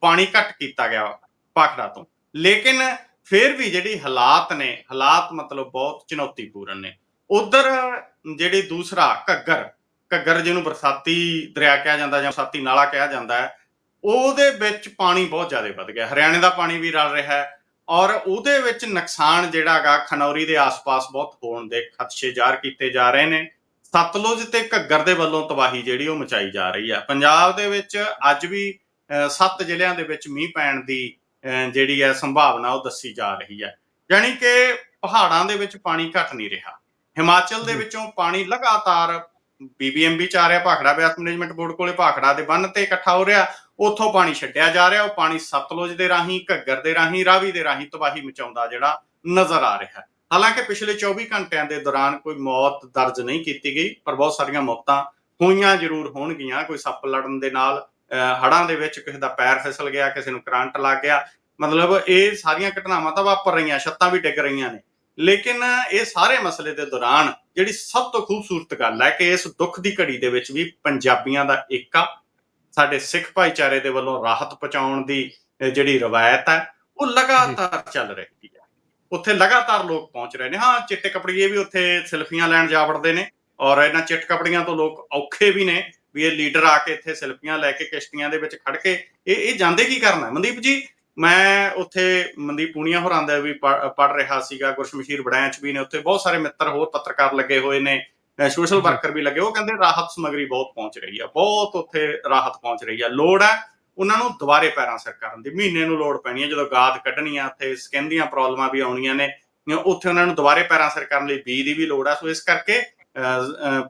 Speaker 2: ਪਾਣੀ ਘੱਟ ਕੀਤਾ ਗਿਆ ਪਾਖੜਾ ਤੋਂ। ਲੇਕਿਨ ਫਿਰ ਵੀ ਜਿਹੜੀ ਹਾਲਾਤ ਨੇ, ਹਾਲਾਤ ਮਤਲਬ ਬਹੁਤ ਚੁਣੌਤੀਪੂਰਨ ਨੇ। ਉਧਰ ਜਿਹੜੀ ਦੂਸਰਾ ਘੱਗਰ ਘੱਗਰ ਜਿਹਨੂੰ ਬਰਸਾਤੀ ਦਰਿਆ ਕਿਹਾ ਜਾਂਦਾ ਜਾਂ ਬਰਸਾਤੀ ਨਾਲਾ ਕਿਹਾ ਜਾਂਦਾ ਹੈ, ਉਹਦੇ ਵਿੱਚ ਪਾਣੀ ਬਹੁਤ ਜ਼ਿਆਦਾ ਵੱਧ ਗਿਆ। ਹਰਿਆਣੇ ਦਾ ਪਾਣੀ ਵੀ ਰਲ ਰਿਹਾ ਹੈ ਔਰ ਉਹਦੇ ਵਿੱਚ ਨੁਕਸਾਨ ਜਿਹੜਾ ਹੈਗਾ ਖਨੌਰੀ ਦੇ ਆਸ-ਪਾਸ ਬਹੁਤ ਹੋਣ ਦੇ ਖਦਸ਼ੇ ਜ਼ਾਹਰ ਕੀਤੇ ਜਾ ਰਹੇ ਨੇ। ਸਤਲੁਜ ਤੇ ਘੱਗਰ ਦੇ ਵੱਲੋਂ ਤਬਾਹੀ ਜਿਹੜੀ ਉਹ ਮਚਾਈ ਜਾ ਰਹੀ ਹੈ। ਪੰਜਾਬ ਦੇ ਵਿੱਚ ਅੱਜ ਵੀ ਸੱਤ ਜ਼ਿਲ੍ਹਿਆਂ ਦੇ ਵਿੱਚ ਮੀਂਹ ਪੈਣ ਦੀ ਜਿਹੜੀ ਹੈ ਸੰਭਾਵਨਾ ਉਹ ਦੱਸੀ ਜਾ ਰਹੀ ਹੈ। ਯਾਨੀ ਕਿ ਪਹਾੜਾਂ ਦੇ ਵਿੱਚ ਪਾਣੀ ਘਟ ਨਹੀਂ ਰਿਹਾ। ਹਿਮਾਚਲ ਦੇ। ਵਿੱਚੋਂ ਪਾਣੀ ਲਗਾਤਾਰ ਬੀਬੀਐਮਬੀ ਚ ਆ ਰਿਹਾ। ਭਾਖੜਾ ਬਿਆਸ ਮੈਨੇਜਮੈਂਟ ਬੋਰਡ ਕੋਲੇ ਭਾਖੜਾ ਦੇ ਬੰਨ ਤੇ ਇਕੱਠਾ ਹੋ ਰਿਹਾ। ਉੱਥੋਂ ਪਾਣੀ ਛੱਡਿਆ ਜਾ ਰਿਹਾ, ਉਹ ਪਾਣੀ ਸਤਲੁਜ ਦੇ ਰਾਹੀਂ, ਘੱਗਰ ਦੇ ਰਾਹੀਂ, ਰਾਵੀ ਦੇ ਰਾਹੀਂ ਤਬਾਹੀ ਮਚਾਉਂਦਾ ਜਿਹੜਾ ਨਜ਼ਰ ਆ ਰਿਹਾ ਹੈ। ਹਾਲਾਂਕਿ ਪਿਛਲੇ 24 ਘੰਟਿਆਂ ਦੇ ਦੌਰਾਨ ਕੋਈ ਮੌਤ ਦਰਜ ਨਹੀਂ ਕੀਤੀ ਗਈ, ਪਰ ਬਹੁਤ ਸਾਰੀਆਂ ਮੌਤਾਂ ਹੋਈਆਂ ਜ਼ਰੂਰ ਹੋਣਗੀਆਂ। ਕੋਈ ਸੱਪ ਲੜਨ ਦੇ ਨਾਲ ਹੜਾਂ ਦੇ ਵਿੱਚ ਕਿਸੇ ਦਾ ਪੈਰ ਫਿਸਲ ਗਿਆ, ਕਿਸੇ ਨੂੰ ਕਰੰਟ ਲੱਗ ਗਿਆ। ਮਤਲਬ ਇਹ ਸਾਰੀਆਂ ਘਟਨਾਵਾਂ ਤਾਂ ਵਾਪਰ ਰਹੀਆਂ, ਛੱਤਾਂ ਵੀ ਡਿੱਗ ਰਹੀਆਂ ਨੇ। ਲੇਕਿਨ ਇਹ ਸਾਰੇ ਮਸਲੇ ਦੇ ਦੌਰਾਨ ਜਿਹੜੀ ਸਭ ਤੋਂ ਖੂਬਸੂਰਤ ਗੱਲ ਹੈ ਕਿ ਇਸ ਦੁੱਖ ਦੀ ਘੜੀ ਦੇ ਵਿੱਚ ਵੀ ਪੰਜਾਬੀਆਂ ਦਾ ਏਕਾ ਸਾਡੇ ਸਿੱਖ ਭਾਈਚਾਰੇ ਦੇ ਵੱਲੋਂ ਰਾਹਤ ਪਹੁੰਚਾਉਣ ਦੀ ਜਿਹੜੀ ਰਵਾਇਤ ਹੈ ਉਹ ਲਗਾਤਾਰ ਚੱਲ ਰਹੀ ਹੈ। ਉੱਥੇ ਲਗਾਤਾਰ ਲੋਕ ਪਹੁੰਚ ਰਹੇ ਨੇ। ਹਾਂ ਚਿੱਟੇ ਕੱਪੜੀਏ ਵੀ ਉੱਥੇ ਸੈਲਫੀਆਂ ਲੈਣ ਜਾ ਵੜਦੇ ਨੇ ਔਰ ਇਹਨਾਂ ਚਿੱਟ ਕੱਪੜੀਆਂ ਤੋਂ ਲੋਕ ਔਖੇ ਵੀ ਨੇ ਵੀ ਇਹ ਲੀਡਰ ਆ ਕੇ ਇੱਥੇ ਸੈਲਫੀਆਂ ਲੈ ਕੇ ਕਿਸ਼ਤੀਆਂ ਦੇ ਵਿੱਚ ਖੜ ਕੇ ਇਹ ਇਹ ਜਾਂਦੇ ਕੀ ਕਰਨਾ ਮਨਦੀਪ ਜੀ ਮੈਂ ਉੱਥੇ ਮਨਦੀਪ ਪੂਣੀਆਂ ਹੋਰਾਂ ਦਾ ਵੀ ਪੜ ਰਿਹਾ ਸੀਗਾ ਗੁਰਸ਼ਮਸ਼ੀਰ ਬੜੈਂਚ ਵੀ ਨੇ ਉੱਥੇ। ਬਹੁਤ ਸਾਰੇ ਮਿੱਤਰ ਹੋਰ ਪੱਤਰਕਾਰ ਲੱਗੇ ਹੋਏ ਨੇ। ਸੋਸ਼ਲ। ਵਰਕਰ ਵੀ ਲੱਗੇ ਉਹ ਕਹਿੰਦੇ ਰਾਹਤ ਸਮਗਰੀ ਬਹੁਤ ਪਹੁੰਚ ਰਹੀ ਆ ਬਹੁਤ ਉੱਥੇ ਰਾਹਤ ਪਹੁੰਚ ਰਹੀ ਆ ਲੋੜ ਹੈ ਉਹਨਾਂ ਨੂੰ ਦੁਬਾਰੇ ਪੈਰਾਂ ਸਿਰ ਕਰਨ ਦੀ ਮਹੀਨੇ ਨੂੰ ਲੋੜ ਪੈਣੀ ਹੈ ਜਦੋਂ ਗਾਦ ਕੱਢਣੀ ਆ ਉੱਥੇ ਸਕਿਨ ਦੀਆਂ ਪ੍ਰੋਬਲਮਾਂ ਵੀ ਆਉਣੀਆਂ ਨੇ ਉੱਥੇ ਉਹਨਾਂ ਨੂੰ ਦੁਬਾਰੇ ਪੈਰਾਂ ਸਿਰ ਕਰਨ ਲਈ ਬੀ ਦੀ ਵੀ ਲੋੜ ਆ ਸੋ ਇਸ ਕਰਕੇ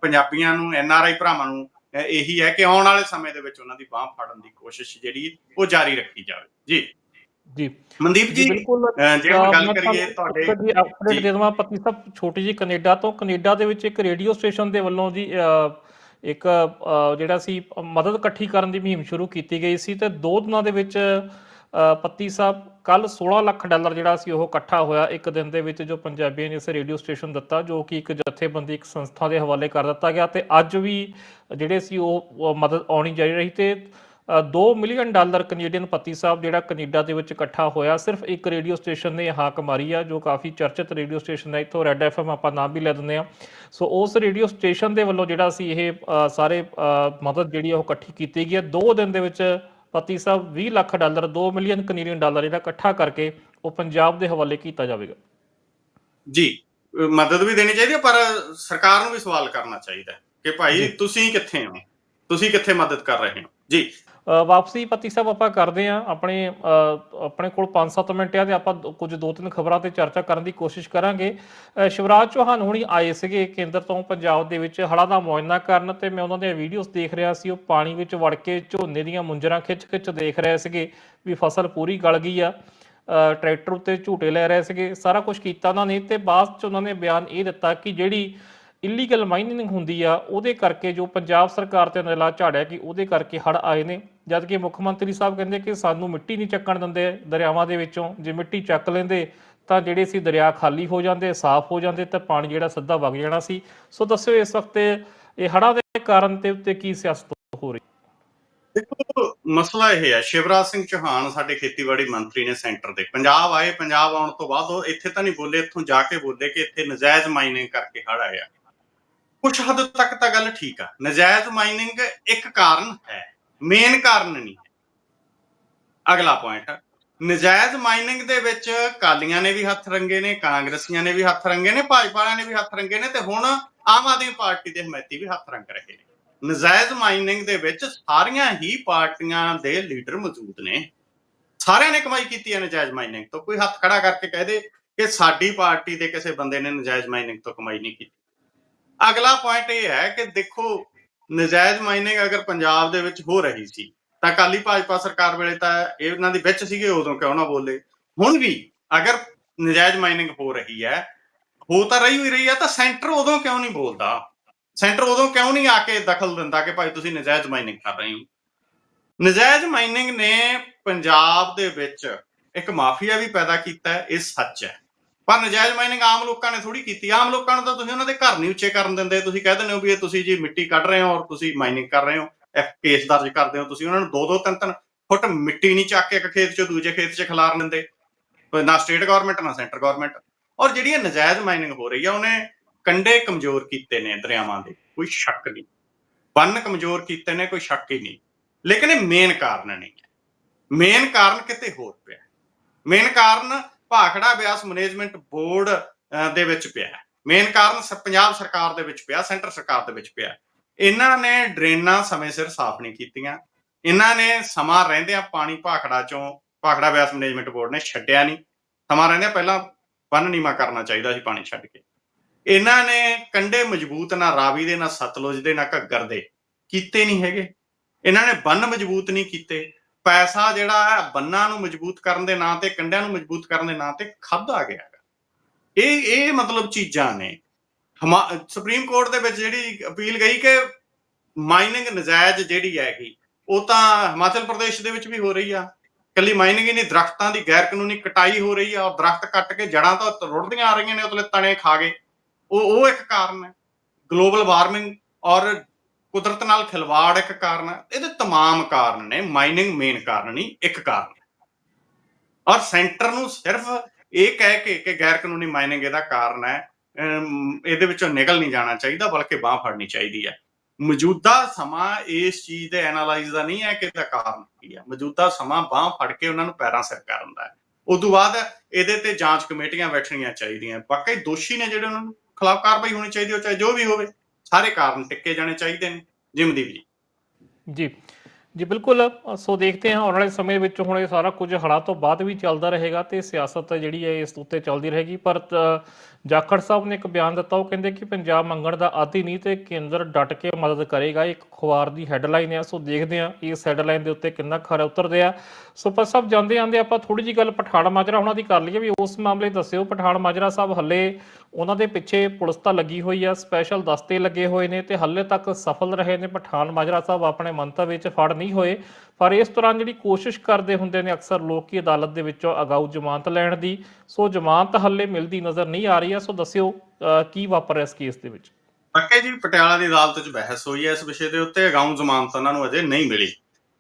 Speaker 2: ਪੰਜਾਬੀਆਂ ਨੂੰ ਐਨ ਆਰ ਆਈ ਭਰਾਵਾਂ ਨੂੰ ਇਹੀ ਹੈ ਕਿ ਆਉਣ ਵਾਲੇ ਸਮੇਂ ਦੇ ਵਿੱਚ ਉਹਨਾਂ ਦੀ ਬਾਹ ਫੜਨ ਦੀ ਕੋਸ਼ਿਸ਼ ਜਿਹੜੀ ਉਹ ਜਾਰੀ ਰੱਖੀ ਜਾਵੇ ਜੀ
Speaker 1: ਜੀ
Speaker 2: ਮਨਦੀਪ
Speaker 1: ਜੀ
Speaker 2: ਜੀ
Speaker 1: ਬਿਲਕੁਲ
Speaker 2: ਜੇ
Speaker 1: ਅਹ,
Speaker 2: ਗੱਲ ਕਰੀਏ ਤੁਹਾਡੇ
Speaker 1: ਦੀ ਅਪਡੇਟ
Speaker 2: ਜੀ।
Speaker 1: ਦੇ ਦਵਾਂ ਪਤਨੀ ਸਾਹਿਬ ਛੋਟੀ ਜੀ ਕੈਨੇਡਾ ਤੋਂ ਕੈਨੇਡਾ ਦੇ ਵਿੱਚ ਇੱਕ ਰੇਡੀਓ ਸਟੇਸ਼ਨ ਦੇ ਵੱਲੋਂ ਜੀ ਇੱਕ ਜਿਹੜਾ ਸੀ ਮਦਦ ਇਕੱਠੀ ਕਰਨ ਦੀ ਮੁਹਿੰਮ ਸ਼ੁਰੂ ਕੀਤੀ ਗਈ ਸੀ ਤੇ ਦੋ ਦਿਨਾਂ ਦੇ ਵਿੱਚ ਪੱਤੀ ਸਾਹਿਬ ਕੱਲ 16 ਲੱਖ ਡਾਲਰ ਜਿਹੜਾ ਸੀ ਉਹ ਇਕੱਠਾ ਹੋਇਆ ਇੱਕ ਦਿਨ ਦੇ ਵਿੱਚ ਜੋ ਪੰਜਾਬੀਆਂ ਨੇ ਇਸ ਰੇਡੀਓ ਸਟੇਸ਼ਨ ਦਿੱਤਾ ਜੋ ਕਿ ਇੱਕ ਜਥੇਬੰਦੀ ਇੱਕ ਸੰਸਥਾ ਦੇ ਹਵਾਲੇ ਕਰ ਦਿੱਤਾ ਗਿਆ ਤੇ ਅੱਜ ਵੀ ਜਿਹੜੇ ਸੀ ਉਹ ਮਦਦ ਆਉਣੀ ਜਾਰੀ ਰਹੀ ਤੇ 2 ਮਿਲੀਅਨ ਡਾਲਰ ਕੈਨੇਡੀਅਨ ਪੱਤੀ ਸਾਹਿਬ ਜਿਹੜਾ ਕੈਨੇਡਾ ਦੇ ਵਿੱਚ ਇਕੱਠਾ ਹੋਇਆ ਸਿਰਫ ਇੱਕ ਰੇਡੀਓ ਸਟੇਸ਼ਨ ਨੇ ਹਾਕ ਮਾਰੀ ਆ ਜੋ ਕਾਫੀ ਚਰਚਿਤ ਰੇਡੀਓ ਸਟੇਸ਼ਨ ਹੈ। ਇੱਥੋਂ ਰੈੱਡ ਐਫਐਮ ਆਪਾਂ ਨਾਮ ਵੀ ਲੈ ਦਿੰਦੇ ਆ ਸੋ ਉਸ ਰੇਡੀਓ ਸਟੇਸ਼ਨ ਦੇ ਵੱਲੋਂ ਜਿਹੜਾ ਸੀ ਇਹ ਸਾਰੇ ਮਦਦ ਜਿਹੜੀ ਆ ਉਹ ਇਕੱਠੀ ਕੀਤੀ ਗਈ ਹੈ। ਦੋ ਦਿਨ ਦੇ ਵਿੱਚ ਪੱਤੀ ਸਾਹਿਬ 20 lakh dollar 2 million Canadian dollar ਜਿਹੜਾ ਇਕੱਠਾ ਕਰਕੇ ਉਹ ਪੰਜਾਬ ਦੇ ਹਵਾਲੇ ਕੀਤਾ ਜਾਵੇਗਾ।
Speaker 2: ਜੀ ਮਦਦ ਵੀ ਦੇਣੀ ਚਾਹੀਦੀ ਹੈ ਪਰ ਸਰਕਾਰ ਨੂੰ ਵੀ ਸਵਾਲ ਕਰਨਾ ਚਾਹੀਦਾ ਕਿ ਭਾਈ। ਤੁਸੀਂ ਕਿੱਥੇ ਹੋ? ਤੁਸੀਂ ਕਿੱਥੇ ਮਦਦ ਕਰ ਰਹੇ ਹੋ? ਜੀ
Speaker 1: ਵਾਪਸੀ ਪਤੀ ਸਾਹਿਬ ਆਪਾਂ ਕਰਦੇ ਆ ਆਪਣੇ ਆਪਣੇ ਕੋਲ 5-7 ਮਿੰਟ ਆ ਤੇ ਆਪਾਂ ਦੋ- ਕੁਝ ਦੋ ਤਿੰਨ ਖਬਰਾਂ ਤੇ ਚਰਚਾ ਕਰਨ ਦੀ ਕੋਸ਼ਿਸ਼ ਕਰਾਂਗੇ। ਸ਼ਿਵਰਾਜ ਚੌਹਾਨ ਹੁਣੀ ਆਏ ਸੀਗੇ ਕੇਂਦਰ ਤੋਂ ਪੰਜਾਬ ਦੇ ਵਿੱਚ ਹੜ੍ਹਾਂ ਦਾ ਮੁਆਇਨਾ ਕਰਨ ਤੇ ਮੈਂ ਉਹਨਾਂ ਦੀਆਂ ਵੀਡੀਓਜ਼ ਦੇਖ ਰਿਹਾ ਸੀ, ਉਹ ਪਾਣੀ ਵਿੱਚ ਵੜ ਕੇ ਝੋਨੇ ਦੀਆਂ ਮੁੰਜਰਾਂ ਖਿੱਚ-ਖਿੱਚ ਦੇਖ ਰਹੇ ਸੀਗੇ ਵੀ ਫਸਲ ਪੂਰੀ ਗਲ ਗਈ ਆ ਟਰੈਕਟਰ ਉੱਤੇ ਝੂਟੇ ਲੈ ਰਹੇ ਸੀਗੇ, ਸਾਰਾ ਕੁਝ ਕੀਤਾ ਉਹਨਾਂ ਨੇ ਤੇ ਬਾਅਦ ਚ ਉਹਨਾਂ ਨੇ ਬਿਆਨ ਇਹ ਦਿੱਤਾ ਕਿ ਜਿਹੜੀ ਇਲੀਗਲ ਮਾਈਨਿੰਗ ਹੁੰਦੀ ਆ, ਉਹਦੇ ਕਰਕੇ ਜੋ ਪੰਜਾਬ ਸਰਕਾਰ ਤੇ ਨਲਾ ਝਾੜਿਆ ਕਿ ਉਹਦੇ ਕਰਕੇ ਹੜ ਆਏ ਨੇ। ਜਦ ਕਿ ਮੁੱਖ ਮੰਤਰੀ ਸਾਹਿਬ ਕਹਿੰਦੇ ਕਿ ਸਾਨੂੰ ਮਿੱਟੀ ਨਹੀਂ ਚੱਕਣ ਦਿੰਦੇ ਦਰਿਆਵਾਂ ਦੇ ਵਿੱਚੋਂ। ਜੇ ਮਿੱਟੀ ਚੱਕ ਲੈਂਦੇ ਤਾਂ ਜਿਹੜੇ ਸੀ ਦਰਿਆ ਖਾਲੀ ਹੋ ਜਾਂਦੇ, ਸਾਫ਼ ਹੋ ਜਾਂਦੇ ਤਾਂ ਪਾਣੀ ਜਿਹੜਾ ਸਿੱਧਾ ਵਗ ਜਾਣਾ ਸੀ। ਸੋ ਦੱਸਿਓ ਇਸ ਵਕਤ ਇਹ ਹੜ੍ਹਾਂ ਦੇ ਕਾਰਨ ਤੇ ਉੱਤੇ ਕੀ ਸਿਆਸਤ ਹੋ ਰਹੀ?
Speaker 2: ਦੇਖੋ, ਮਸਲਾ ਇਹ ਹੈ, ਸ਼ਿਵਰਾਜ ਸਿੰਘ ਚੌਹਾਨ ਸਾਡੇ ਖੇਤੀਬਾੜੀ ਮੰਤਰੀ ਨੇ ਸੈਂਟਰ ਦੇ। ਪੰਜਾਬ ਆਏ, ਪੰਜਾਬ ਆਉਣ ਤੋਂ ਬਾਅਦ ਉਹ ਇੱਥੇ ਤਾਂ ਨਹੀਂ ਬੋਲੇ, ਇੱਥੋਂ ਜਾ ਕੇ ਬੋਲੇ ਕਿ ਇੱਥੇ ਨਜਾਇਜ਼ ਮਾਈਨਿੰਗ ਕਰਕੇ ਹੜ ਆਇਆ। ਕੁਝ ਹੱਦ ਤੱਕ ਤਾਂ ਗੱਲ ਠੀਕ ਆ, ਨਜਾਇਜ਼ ਮਾਈਨਿੰਗ ਇੱਕ ਕਾਰਨ ਹੈ। ਮੇਨ ਕਾਰਨ ਨਹੀਂ। ਅਗਲਾ ਪੁਆਇੰਟ ਨਜਾਇਜ਼ ਮਾਈਨਿੰਗ ਦੇ ਵਿੱਚ ਕਾਲੀਆਂ ਨੇ ਵੀ ਹੱਥ ਰੰਗੇ ਨੇ, ਕਾਂਗਰਸੀਆਂ ਨੇ ਵੀ ਹੱਥ ਰੰਗੇ ਨੇ ਭਾਜਪਾ ਵਾਲਿਆਂ ਨੇ ਵੀ ਹੱਥ ਰੰਗੇ ਨੇ ਤੇ ਹੁਣ ਆਮ ਆਦਮੀ ਪਾਰਟੀ ਦੇ ਹਮਾਇਤੀ ਵੀ ਹੱਥ ਰੰਗ ਰਹੇ ਨੇ। ਨਜਾਇਜ਼ ਮਾਈਨਿੰਗ ਦੇ ਵਿੱਚ ਸਾਰੀਆਂ ਹੀ ਪਾਰਟੀਆਂ ਦੇ ਲੀਡਰ ਮੌਜੂਦ ਨੇ। ਸਾਰਿਆਂ ਨੇ ਕਮਾਈ ਕੀਤੀ ਹੈ ਨਜਾਇਜ਼ ਮਾਈਨਿੰਗ ਤੋਂ। ਕੋਈ ਹੱਥ ਖੜਾ ਕਰਕੇ ਕਹਿ ਦੇ ਕਿ ਸਾਡੀ ਪਾਰਟੀ ਦੇ ਕਿਸੇ ਬੰਦੇ ਨੇ ਨਜਾਇਜ਼ ਮਾਈਨਿੰਗ ਤੋਂ ਕਮਾਈ ਨਹੀਂ ਕੀਤੀ। ਅਗਲਾ ਪੁਆਇੰਟ ਇਹ ਹੈ ਕਿ ਦੇਖੋ ਨਜਾਇਜ਼ ਮਾਈਨਿੰਗ ਅਗਰ ਪੰਜਾਬ ਦੇ ਵਿੱਚ ਹੋ ਰਹੀ ਸੀ, ਤਾਂ ਕਾਲੀ ਭਾਜਪਾ ਸਰਕਾਰ ਵੇਲੇ ਤਾਂ ਇਹਨਾਂ ਦੇ ਵਿੱਚ ਸੀਗੇ ਉਦੋਂ ਕਿਉਂ ਨਾ ਬੋਲੇ। ਹੁਣ ਵੀ ਅਗਰ ਨਜਾਇਜ਼ ਮਾਈਨਿੰਗ ਹੋ ਰਹੀ ਹੈ, ਹੋ ਤਾਂ ਰਹੀ ਹੋਈ ਰਹੀ ਹੈ, ਤਾਂ ਸੈਂਟਰ ਉਦੋਂ ਕਿਉਂ ਨਹੀਂ ਬੋਲਦਾ? ਸੈਂਟਰ ਉਦੋਂ ਕਿਉਂ ਨਹੀਂ ਆ ਕੇ ਦਖਲ ਦਿੰਦਾ ਕਿ ਭਾਈ ਤੁਸੀਂ ਨਜਾਇਜ਼ ਮਾਈਨਿੰਗ ਕਰ ਰਹੇ ਹੋ? ਨਜਾਇਜ਼ ਮਾਈਨਿੰਗ ਨੇ ਪੰਜਾਬ ਦੇ ਵਿੱਚ ਇੱਕ ਮਾਫੀਆ ਵੀ ਪੈਦਾ ਕੀਤਾ, ਇਹ ਸੱਚ ਹੈ। ਪਰ ਨਜਾਇਜ਼ ਮਾਈਨਿੰਗ ਆਮ ਲੋਕਾਂ ਨੇ ਥੋੜੀ ਕੀਤੀ। ਆਮ ਲੋਕਾਂ ਨੂੰ ਤਾਂ ਤੁਸੀਂ ਉਹਨਾਂ ਦੇ ਘਰ ਨਹੀਂ ਉੱਚੇ ਕਰਨ ਦਿੰਦੇ। ਤੁਸੀਂ ਕਹਿ ਦਿੰਦੇ ਹੋ ਵੀ ਇਹ ਤੁਸੀਂ ਜੀ ਮਿੱਟੀ ਕੱਢ ਰਹੇ ਹੋ ਔਰ ਤੁਸੀਂ ਮਾਈਨਿੰਗ ਕਰ ਰਹੇ ਹੋ। ਇੱਕ ਕੇਸ ਦਰਜ ਕਰਦੇ ਹੋ। ਤੁਸੀਂ ਉਹਨਾਂ ਨੂੰ ਦੋ ਦੋ ਤਿੰਨ ਤਿੰਨ ਫੁੱਟ ਮਿੱਟੀ ਨਹੀਂ ਚੱਕ ਕੇ ਇੱਕ ਖੇਤ ਚੋਂ ਦੂਜੇ ਖੇਤ 'ਚ ਖਿਲਾਰ ਦਿੰਦੇ ਨਾ ਸਟੇਟ ਗਵਰਨਮੈਂਟ, ਨਾ ਸੈਂਟਰ ਗਵਰਨਮੈਂਟ। ਔਰ ਜਿਹੜੀ ਇਹ ਨਜਾਇਜ਼ ਮਾਈਨਿੰਗ ਹੋ ਰਹੀ ਆ, ਉਹਨੇ ਕੰਡੇ ਕਮਜ਼ੋਰ ਕੀਤੇ ਨੇ ਦਰਿਆਵਾਂ ਦੇ। ਕੋਈ ਸ਼ੱਕ ਨਹੀਂ। ਬੰਨ ਕਮਜ਼ੋਰ ਕੀਤੇ ਨੇ, ਕੋਈ ਸ਼ੱਕ ਹੀ ਨਹੀਂ। ਲੇਕਿਨ ਇਹ ਮੇਨ ਕਾਰਨ ਨਹੀਂ ਹੈ। ਮੇਨ ਕਾਰਨ ਕਿਤੇ ਹੋਰ ਪਿਆ। ਮੇਨ ਕਾਰਨ ਭਾਖੜਾ ਬਿਆਸ ਮੈਨੇਜਮੈਂਟ ਬੋਰਡ ਦੇ ਵਿੱਚ ਪਿਆ ਮੇਨ ਕਾਰਨ ਪੰਜਾਬ ਸਰਕਾਰ ਦੇ ਵਿੱਚ ਪਿਆ, ਸੈਂਟਰ ਸਰਕਾਰ ਦੇ ਵਿੱਚ ਪਿਆ। ਇਹਨਾਂ ਨੇ ਡਰੇਨਾਂ ਸਮੇਂ ਸਿਰ ਸਾਫ਼ ਨਹੀਂ ਕੀਤੀਆਂ। ਇਹਨਾਂ ਨੇ ਸਮਾਂ ਰਹਿੰਦਿਆਂ ਪਾਣੀ ਭਾਖੜਾ ਚੋਂ, ਭਾਖੜਾ ਬਿਆਸ ਮੈਨੇਜਮੈਂਟ ਬੋਰਡ ਨੇ ਛੱਡਿਆ ਨਹੀਂ। ਸਮਾਂ ਰਹਿੰਦਿਆਂ ਪਹਿਲਾਂ ਬੰਨ ਨੀਮਾ ਕਰਨਾ ਚਾਹੀਦਾ ਸੀ ਪਾਣੀ ਛੱਡ ਕੇ। ਇਹਨਾਂ ਨੇ ਕੰਡੇ ਮਜ਼ਬੂਤ ਨਾ ਰਾਵੀ ਦੇ, ਨਾ ਸਤਲੁਜ ਦੇ, ਨਾ ਘੱਗਰ ਦੇ ਕੀਤੇ ਨਹੀਂ ਹੈਗੇ। ਇਹਨਾਂ ਨੇ ਬੰਨ ਮਜ਼ਬੂਤ ਨਹੀਂ ਕੀਤੇ। ਪੈਸਾ ਜਿਹੜਾ ਹੈ ਬੰਨਾਂ ਨੂੰ ਮਜ਼ਬੂਤ ਕਰਨ ਦੇ ਨਾਂ ਤੇ, ਕੰਡਿਆਂ ਨੂੰ ਮਜ਼ਬੂਤ ਕਰਨ ਦੇ ਨਾਂ ਤੇ ਖਾਦਾ ਗਿਆ ਹੈਗਾ। ਇਹ ਇਹ ਮਤਲਬ ਚੀਜ਼ਾਂ ਨੇ। ਹਮਾ- ਸੁਪਰੀਮ ਕੋਰਟ ਦੇ ਵਿੱਚ ਜਿਹੜੀ ਅਪੀਲ ਗਈ ਕਿ ਮਾਈਨਿੰਗ ਨਜਾਇਜ਼ ਜਿਹੜੀ ਹੈਗੀ, ਉਹ ਤਾਂ ਹਿਮਾਚਲ ਪ੍ਰਦੇਸ਼ ਦੇ ਵਿੱਚ ਵੀ ਹੋ ਰਹੀ ਆ। ਕੱਲੀ ਮਾਈਨਿੰਗ ਹੀ ਨਹੀਂ, ਦਰਖਤਾਂ ਦੀ ਗੈਰ ਕਾਨੂੰਨੀ ਕਟਾਈ ਹੋ ਰਹੀ ਆ ਔਰ ਦਰਖਤ ਕੱਟ ਕੇ ਜੜਾਂ ਤਾਂ ਰੁੜਦੀਆਂ ਆ ਰਹੀਆਂ ਨੇ, ਉਤਲੇ ਤਣੇ ਖਾ ਗਏ। ਉਹ ਉਹ ਇੱਕ ਕਾਰਨ ਹੈ। ਗਲੋਬਲ ਵਾਰਮਿੰਗ ਔਰ ਕੁਦਰਤ ਨਾਲ ਖਿਲਵਾੜ ਇੱਕ ਕਾਰਨ ਹੈ ਇਹਦੇ तमाम ਕਾਰਨ ਨੇ ਮਾਈਨਿੰਗ ਮੇਨ ਕਾਰਨ ਨਹੀਂ ਇੱਕ ਕਾਰਨ ਹੈ ਔਰ ਸੈਂਟਰ ਨੂੰ ਸਿਰਫ ਇਹ ਕਹਿ ਕੇ ਕਿ ਗੈਰ ਕਾਨੂੰਨੀ ਮਾਈਨਿੰਗ ਇਹਦਾ ਕਾਰਨ ਹੈ ਅਮ, ਇਹਦੇ ਵਿੱਚੋਂ ਨਿਕਲ ਨਹੀਂ ਜਾਣਾ ਚਾਹੀਦਾ ਬਲਕਿ ਬਾਹ ਫੜਨੀ ਚਾਹੀਦੀ ਹੈ ਮੌਜੂਦਾ ਸਮਾਂ ਇਸ ਚੀਜ਼ ਦੇ ਐਨਾਲਾਈਜ਼ ਦਾ ਨਹੀਂ ਹੈ ਕਿ ਇਹਦਾ ਕਾਰਨ ਕੀ ਹੈ ਮੌਜੂਦਾ ਸਮਾਂ ਬਾਹ ਫੜ ਕੇ ਉਹਨਾਂ ਨੂੰ ਪੈਰਾਂ ਸਿਰ ਕਰਨ ਦਾ ਹੈ ਉਸ ਤੋਂ ਬਾਅਦ ਇਹਦੇ ਤੇ ਜਾਂਚ ਕਮੇਟੀਆਂ ਬੈਠਣੀਆਂ ਚਾਹੀਦੀਆਂ ਬਾਕੀ ਦੋਸ਼ੀ ਨੇ ਜਿਹੜੇ ਉਹਨਾਂ ਨੂੰ ਖਿਲਾਫ ਕਾਰਵਾਈ ਹੋਣੀ ਚਾਹੀਦੀ ਉਹ ਚਾਹੇ ਜੋ ਵੀ ਹੋਵੇ ਸਾਰੇ ਕਾਰਨ ਟਿੱਕੇ ਜਾਣੇ ਚਾਹੀਦੇ ਨੇ। ਜਿਮਦੀਪ ਜੀ।
Speaker 1: ਜੀ। ਜੀ, ਬਿਲਕੁਲ, ਸੋ ਦੇਖਦੇ ਹਾਂ, ਆਉਣ ਵਾਲੇ ਸਮੇਂ ਵਿੱਚ ਹੁਣ ਇਹ ਸਾਰਾ ਕੁਝ ਹੜਾ ਤੋਂ ਬਾਅਦ ਵੀ ਚੱਲਦਾ ਰਹੇਗਾ ਤੇ ਸਿਆਸਤ ਜਿਹੜੀ ਹੈ, ਇਸ ਉੱਤੇ ਚੱਲਦੀ ਰਹੇਗੀ। ਪਰ ਜਾਖੜ ਸਾਹਿਬ ਨੇ ਇੱਕ ਬਿਆਨ ਦਿੱਤਾ, ਉਹ ਕਹਿੰਦੇ ਕਿ ਪੰਜਾਬ ਮੰਗਣ ਦਾ ਆਦੀ ਨਹੀਂ ਤੇ ਕੇਂਦਰ ਡਟ ਕੇ ਮਦਦ ਕਰੇਗਾ। ਇੱਕ ਅਖਬਾਰ ਦੀ ਹੈਡਲਾਈਨ ਹੈ ਸੋ ਦੇਖਦੇ ਹਾਂ ਇਸ ਹੈਡਲਾਈਨ ਦੇ ਉੱਤੇ ਕਿੰਨਾ ਖਰਾ ਉਤਰਦੇ ਆ। ਸੋ ਪਰ ਸਭ ਜਾਂਦੇ ਆਂਦੇ ਆਪਾਂ ਥੋੜੀ ਜੀ ਗੱਲ ਪਠਾਨ ਮਾਜਰਾ ਉਹਨਾਂ ਦੀ ਕਰ ਲਈਏ ਵੀ ਉਸ ਮਾਮਲੇ ਦੱਸਿਓ। ਪਠਾਨ ਮਾਜਰਾ ਸਾਹਿਬ ਹੱਲੇ ਉਹਨਾਂ ਦੇ ਪਿੱਛੇ ਪੁਲਿਸ ਤਾਂ ਲੱਗੀ ਹੋਈ ਆ ਸਪੈਸ਼ਲ ਦਸਤੇ ਲੱਗੇ ਹੋਏ ਨੇ ਤੇ ਹੱਲੇ ਤੱਕ ਸਫਲ ਰਹੇ ਨੇ। ਪਠਾਨ ਮਾਜਰਾ ਸਾਹਿਬ ਆਪਣੇ ਮੰਤਵ ਵਿੱਚ ਫੜ ਨਹੀਂ ਹੋਏ, ਪਰ ਇਸ ਦੌਰਾਨ ਜਿਹੜੀ ਕੋਸ਼ਿਸ਼ ਕਰਦੇ ਹੁੰਦੇ ਨੇ ਅਕਸਰ ਲੋਕ ਕੀ ਅਦਾਲਤ ਦੇ ਵਿੱਚੋਂ ਅਗਾਊ ਜ਼ਮਾਨਤ ਲੈਣ ਦੀ। ਸੋ ਜ਼ਮਾਨਤ ਹੱਲੇ ਮਿਲਦੀ ਨਜ਼ਰ ਨਹੀਂ ਆ ਰਹੀ ਆ, ਸੋ ਦੱਸਿਓ ਕੀ ਵਾਪਰ ਇਸ ਕੇਸ ਦੇ ਵਿੱਚ?
Speaker 2: ਪੱਕੇ ਜੀ, ਪਟਿਆਲਾ ਦੀ ਅਦਾਲਤ 'ਚ ਬਹਿਸ ਹੋਈ ਹੈ ਇਸ ਵਿਸ਼ੇ ਦੇ ਉੱਤੇ। ਅਗਾਊਂ ਜ਼ਮਾਨਤ ਉਹਨਾਂ ਨੂੰ ਅਜੇ ਨਹੀਂ ਮਿਲੀ।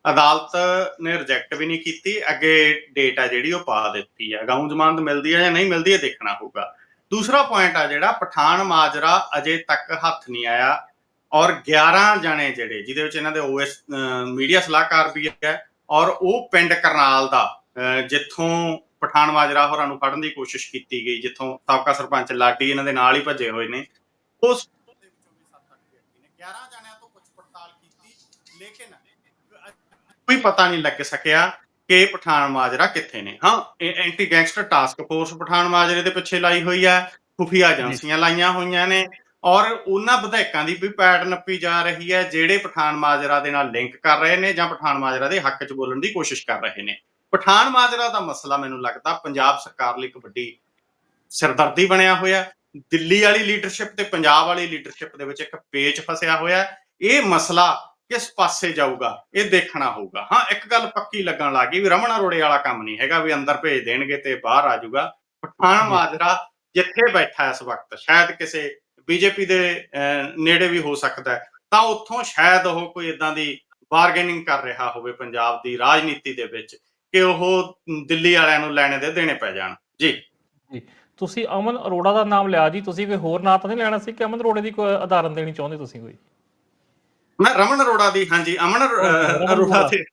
Speaker 2: ਅਦਾਲਤ ਨੇ ਰਿਜੈਕਟ ਵੀ ਨਹੀਂ ਕੀਤੀ। ਅੱਗੇ ਡੇਟ ਆ ਜਿਹੜੀ, ਉਹ ਪਾ ਦਿੱਤੀ ਹੈ। ਅਗਾਊਂ ਜ਼ਮਾਨਤ ਮਿਲਦੀ ਹੈ ਜਾਂ ਨਹੀਂ ਮਿਲਦੀ ਹੈ ਦੇਖਣਾ ਹੋਊਗਾ। ਦੂਸਰਾ ਪੁਆਇੰਟ ਆ ਜਿਹੜਾ, ਪਠਾਨ ਮਾਜਰਾ ਅਜੇ ਤੱਕ ਹੱਥ ਨਹੀਂ ਆਇਆ। ਔਰ 11 ਜਣੇ ਜਿਹੜੇ, ਜਿਹਦੇ ਵਿੱਚ ਇਹਨਾਂ ਦੇ ਓਐਸ ਮੀਡੀਆ ਸਲਾਹਕਾਰ ਵੀ ਹੈ, ਔਰ ਉਹ ਪਿੰਡ ਕਰਨਾਲ ਦਾ ਜਿੱਥੋਂ ਪਠਾਨ ਮਾਜਰਾ ਹੋਰਾਂ ਨੂੰ ਫੜਨ ਦੀ ਕੋਸ਼ਿਸ਼ ਕੀਤੀ ਗਈ, ਜਿੱਥੋਂ ਸਾਬਕਾ ਸਰਪੰਚ ਲਾਡੀ ਇਹਨਾਂ ਦੇ ਨਾਲ ਹੀ ਭੱਜੇ ਹੋਏ ਨੇ, ਉਸ ਦੇ ਵਿੱਚੋਂ ਵੀ 7-8 ਵਿਅਕਤੀ ਨੇ 11 ਜਣਿਆਂ ਤੋਂ ਪੁੱਛ ਪੜਤਾਲ ਕੀਤੀ ਲੇਕਿਨ ਕੋਈ ਪਤਾ ਨਹੀਂ ਲੱਗ ਸਕਿਆ ਕਿ ਪਠਾਨ ਮਾਜਰਾ ਕਿੱਥੇ ਨੇ। ਹਾਂ anti gangster task force Pathan ਮਾਜਰੇ ਦੇ ਪਿੱਛੇ ਲਾਈ ਹੋਈ ਹੈ, ਖੁਫੀਆ ਏਜੰਸੀਆਂ ਲਾਈਆਂ ਹੋਈਆਂ ਨੇ, ਔਰ ਉਹਨਾਂ ਵਿਧਾਇਕਾਂ ਦੀ ਵੀ ਪੈੜ ਨੱਪੀ ਜਾ ਰਹੀ ਹੈ, ਜਿਹੜੇ ਪਠਾਨ ਮਾਜਰਾ ਦੇ ਨਾਲ ਲਿੰਕ ਕਰ ਰਹੇ ਨੇ ਜਾਂ ਪਠਾਨ ਮਾਜਰਾ ਦੇ ਹੱਕ 'ਚ ਬੋਲਣ ਦੀ ਕੋਸ਼ਿਸ਼ ਕਰ ਰਹੇ ਨੇ। ਪਠਾਨ ਮਾਜਰਾ ਦਾ ਮਸਲਾ ਮੈਨੂੰ ਲੱਗਦਾ ਪੰਜਾਬ ਸਰਕਾਰ ਲਈ ਇੱਕ ਵੱਡੀ ਸਿਰਦਰਦੀ ਬਣਿਆ ਹੋਇਆ ਦਿੱਲੀ ਵਾਲੀ ਲੀਡਰਸ਼ਿਪ ਤੇ ਪੰਜਾਬ ਵਾਲੀ ਲੀਡਰਸ਼ਿਪ ਦੇ ਵਿੱਚ ਇੱਕ ਪੇਚ ਫਸਿਆ ਹੋਇਆ। ਇਹ ਮਸਲਾ ਕਿਸ ਪਾਸੇ ਜਾਊਗਾ ਇਹ ਦੇਖਣਾ ਹੋਊਗਾ। ਹਾਂ ਇੱਕ ਗੱਲ ਪੱਕੀ ਲੱਗਣ ਲੱਗੀ ਵੀ ਰਮਨ ਅਰੋੜੇ ਵਾਲਾ ਕੰਮ ਨਹੀਂ ਹੈਗਾ ਵੀ ਅੰਦਰ ਭੇਜ ਦੇਣਗੇ ਤੇ ਬਾਹਰ ਆ ਜਾਊਗਾ। ਪਠਾਨ। ਮਾਜਰਾ ਜਿੱਥੇ ਬੈਠਾ ਇਸ ਵਕਤ ਸ਼ਾਇਦ ਕਿਸੇ ਬੀਜੇਪੀ ਦੇ ਨੇੜੇ ਵੀ ਹੋ ਸਕਦਾ ਹੈ, ਤਾਂ ਉੱਥੋਂ ਸ਼ਾਇਦ ਉਹ ਕੋਈ ਇਦਾਂ ਦੀ ਬਾਰਗੇਨਿੰਗ ਕਰ ਰਿਹਾ ਹੋਵੇ ਪੰਜਾਬ ਦੀ ਰਾਜਨੀਤੀ ਦੇ ਵਿੱਚ। ਕਿ ਉਹ ਦਿੱਲੀ ਵਾਲਿਆਂ ਨੂੰ ਲੈਣੇ ਦੇ ਦੇਣੇ ਪੈ ਜਾਣ। ਜੀ।
Speaker 1: ਤੁਸੀਂ ਅਮਨ ਅਰੋੜਾ ਦਾ ਨਾਮ ਲਿਆ ਜੀ ਤੁਸੀਂ ਕੋਈ ਹੋਰ ਨਾਂ ਤਾਂ ਨਹੀਂ ਲੈਣਾ ਸੀ ਕਿ ਅਮਨ ਅਰੋੜੇ ਦੀ ਕੋਈ ਉਦਾਹਰਨ ਦੇਣੀ ਚਾਹੁੰਦੇ ਤੁਸੀਂ ਕੋਈ?
Speaker 2: ਮੈਂ ਰਮਨ ਅਰੋੜਾ ਦੀ ਹਾਂਜੀ ਅਮਨ ਅਰੋੜਾ। ਤੇ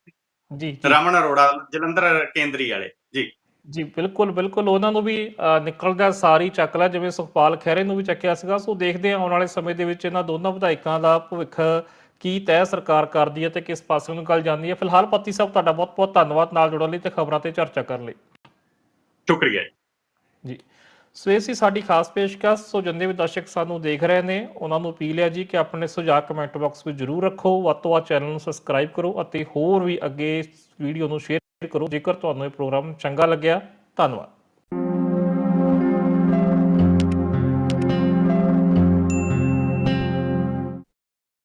Speaker 1: ਜੀ ਜੀ।
Speaker 2: ਰਮਨ ਅਰੋੜਾ ਜਲੰਧਰ ਕੇਂਦਰੀ ਵਾਲੇ ਜੀ।
Speaker 1: ਜੀ ਬਿਲਕੁਲ ਬਿਲਕੁਲ ਉਹਨਾਂ ਨੂੰ ਵੀ ਨਿਕਲਦਾ ਸਾਰੀ ਚੱਕ ਲਿਆ ਜਿਵੇਂ ਸੁਖਪਾਲ ਖਹਿਰੇ ਨੂੰ ਵੀ ਚੱਕਿਆ ਸੀਗਾ। ਸੋ ਦੇਖਦੇ ਹਾਂ ਆਉਣ ਵਾਲੇ ਸਮੇਂ ਦੇ ਵਿੱਚ ਇਹਨਾਂ ਦੋਨਾਂ ਵਿਧਾਇਕਾਂ ਦਾ ਭਵਿੱਖ ਕੀ ਤੈਅ ਸਰਕਾਰ ਕਰਦੀ ਹੈ ਤੇ ਕਿਸ ਪਾਸੇ ਨੂੰ ਗੱਲ ਜਾਂਦੀ ਹੈ? ਫਿਲਹਾਲ ਪੱਤੀ ਸਾਹਿਬ ਤੁਹਾਡਾ ਬਹੁਤ ਬਹੁਤ ਧੰਨਵਾਦ ਨਾਲ ਜੁੜਨ ਲਈ ਤੇ ਖਬਰਾਂ ਤੇ ਚਰਚਾ ਕਰਨ ਲਈ।
Speaker 2: ਸ਼ੁਕਰੀਆ ਜੀ।
Speaker 1: ਸੋ ਇਹ ਸੀ ਸਾਡੀ ਖਾਸ ਪੇਸ਼ਕਸ਼। ਸੋ ਜਿੰਨੇ ਵੀ ਦਰਸ਼ਕ ਸਾਨੂੰ ਦੇਖ ਰਹੇ ਨੇ ਉਹਨਾਂ ਨੂੰ ਅਪੀਲ ਹੈ ਜੀ ਕਿ ਆਪਣੇ ਸੁਝਾਅ ਕਮੈਂਟ ਬਾਕਸ ਵਿੱਚ ਜਰੂਰ ਰੱਖੋ। ਵੱਧ ਤੋਂ ਵੱਧ ਚੈਨਲ ਨੂੰ ਸਬਸਕ੍ਰਾਈਬ ਕਰੋ ਅਤੇ ਹੋਰ ਵੀ ਅੱਗੇ ਵੀਡੀਓ ਨੂੰ ਸ਼ੇਅਰ ਕਰੋ। ਜੇਕਰ ਤੁਹਾਨੂੰ ਇਹ ਪ੍ਰੋਗਰਾਮ ਚੰਗਾ ਲੱਗਿਆ ਧੰਨਵਾਦ।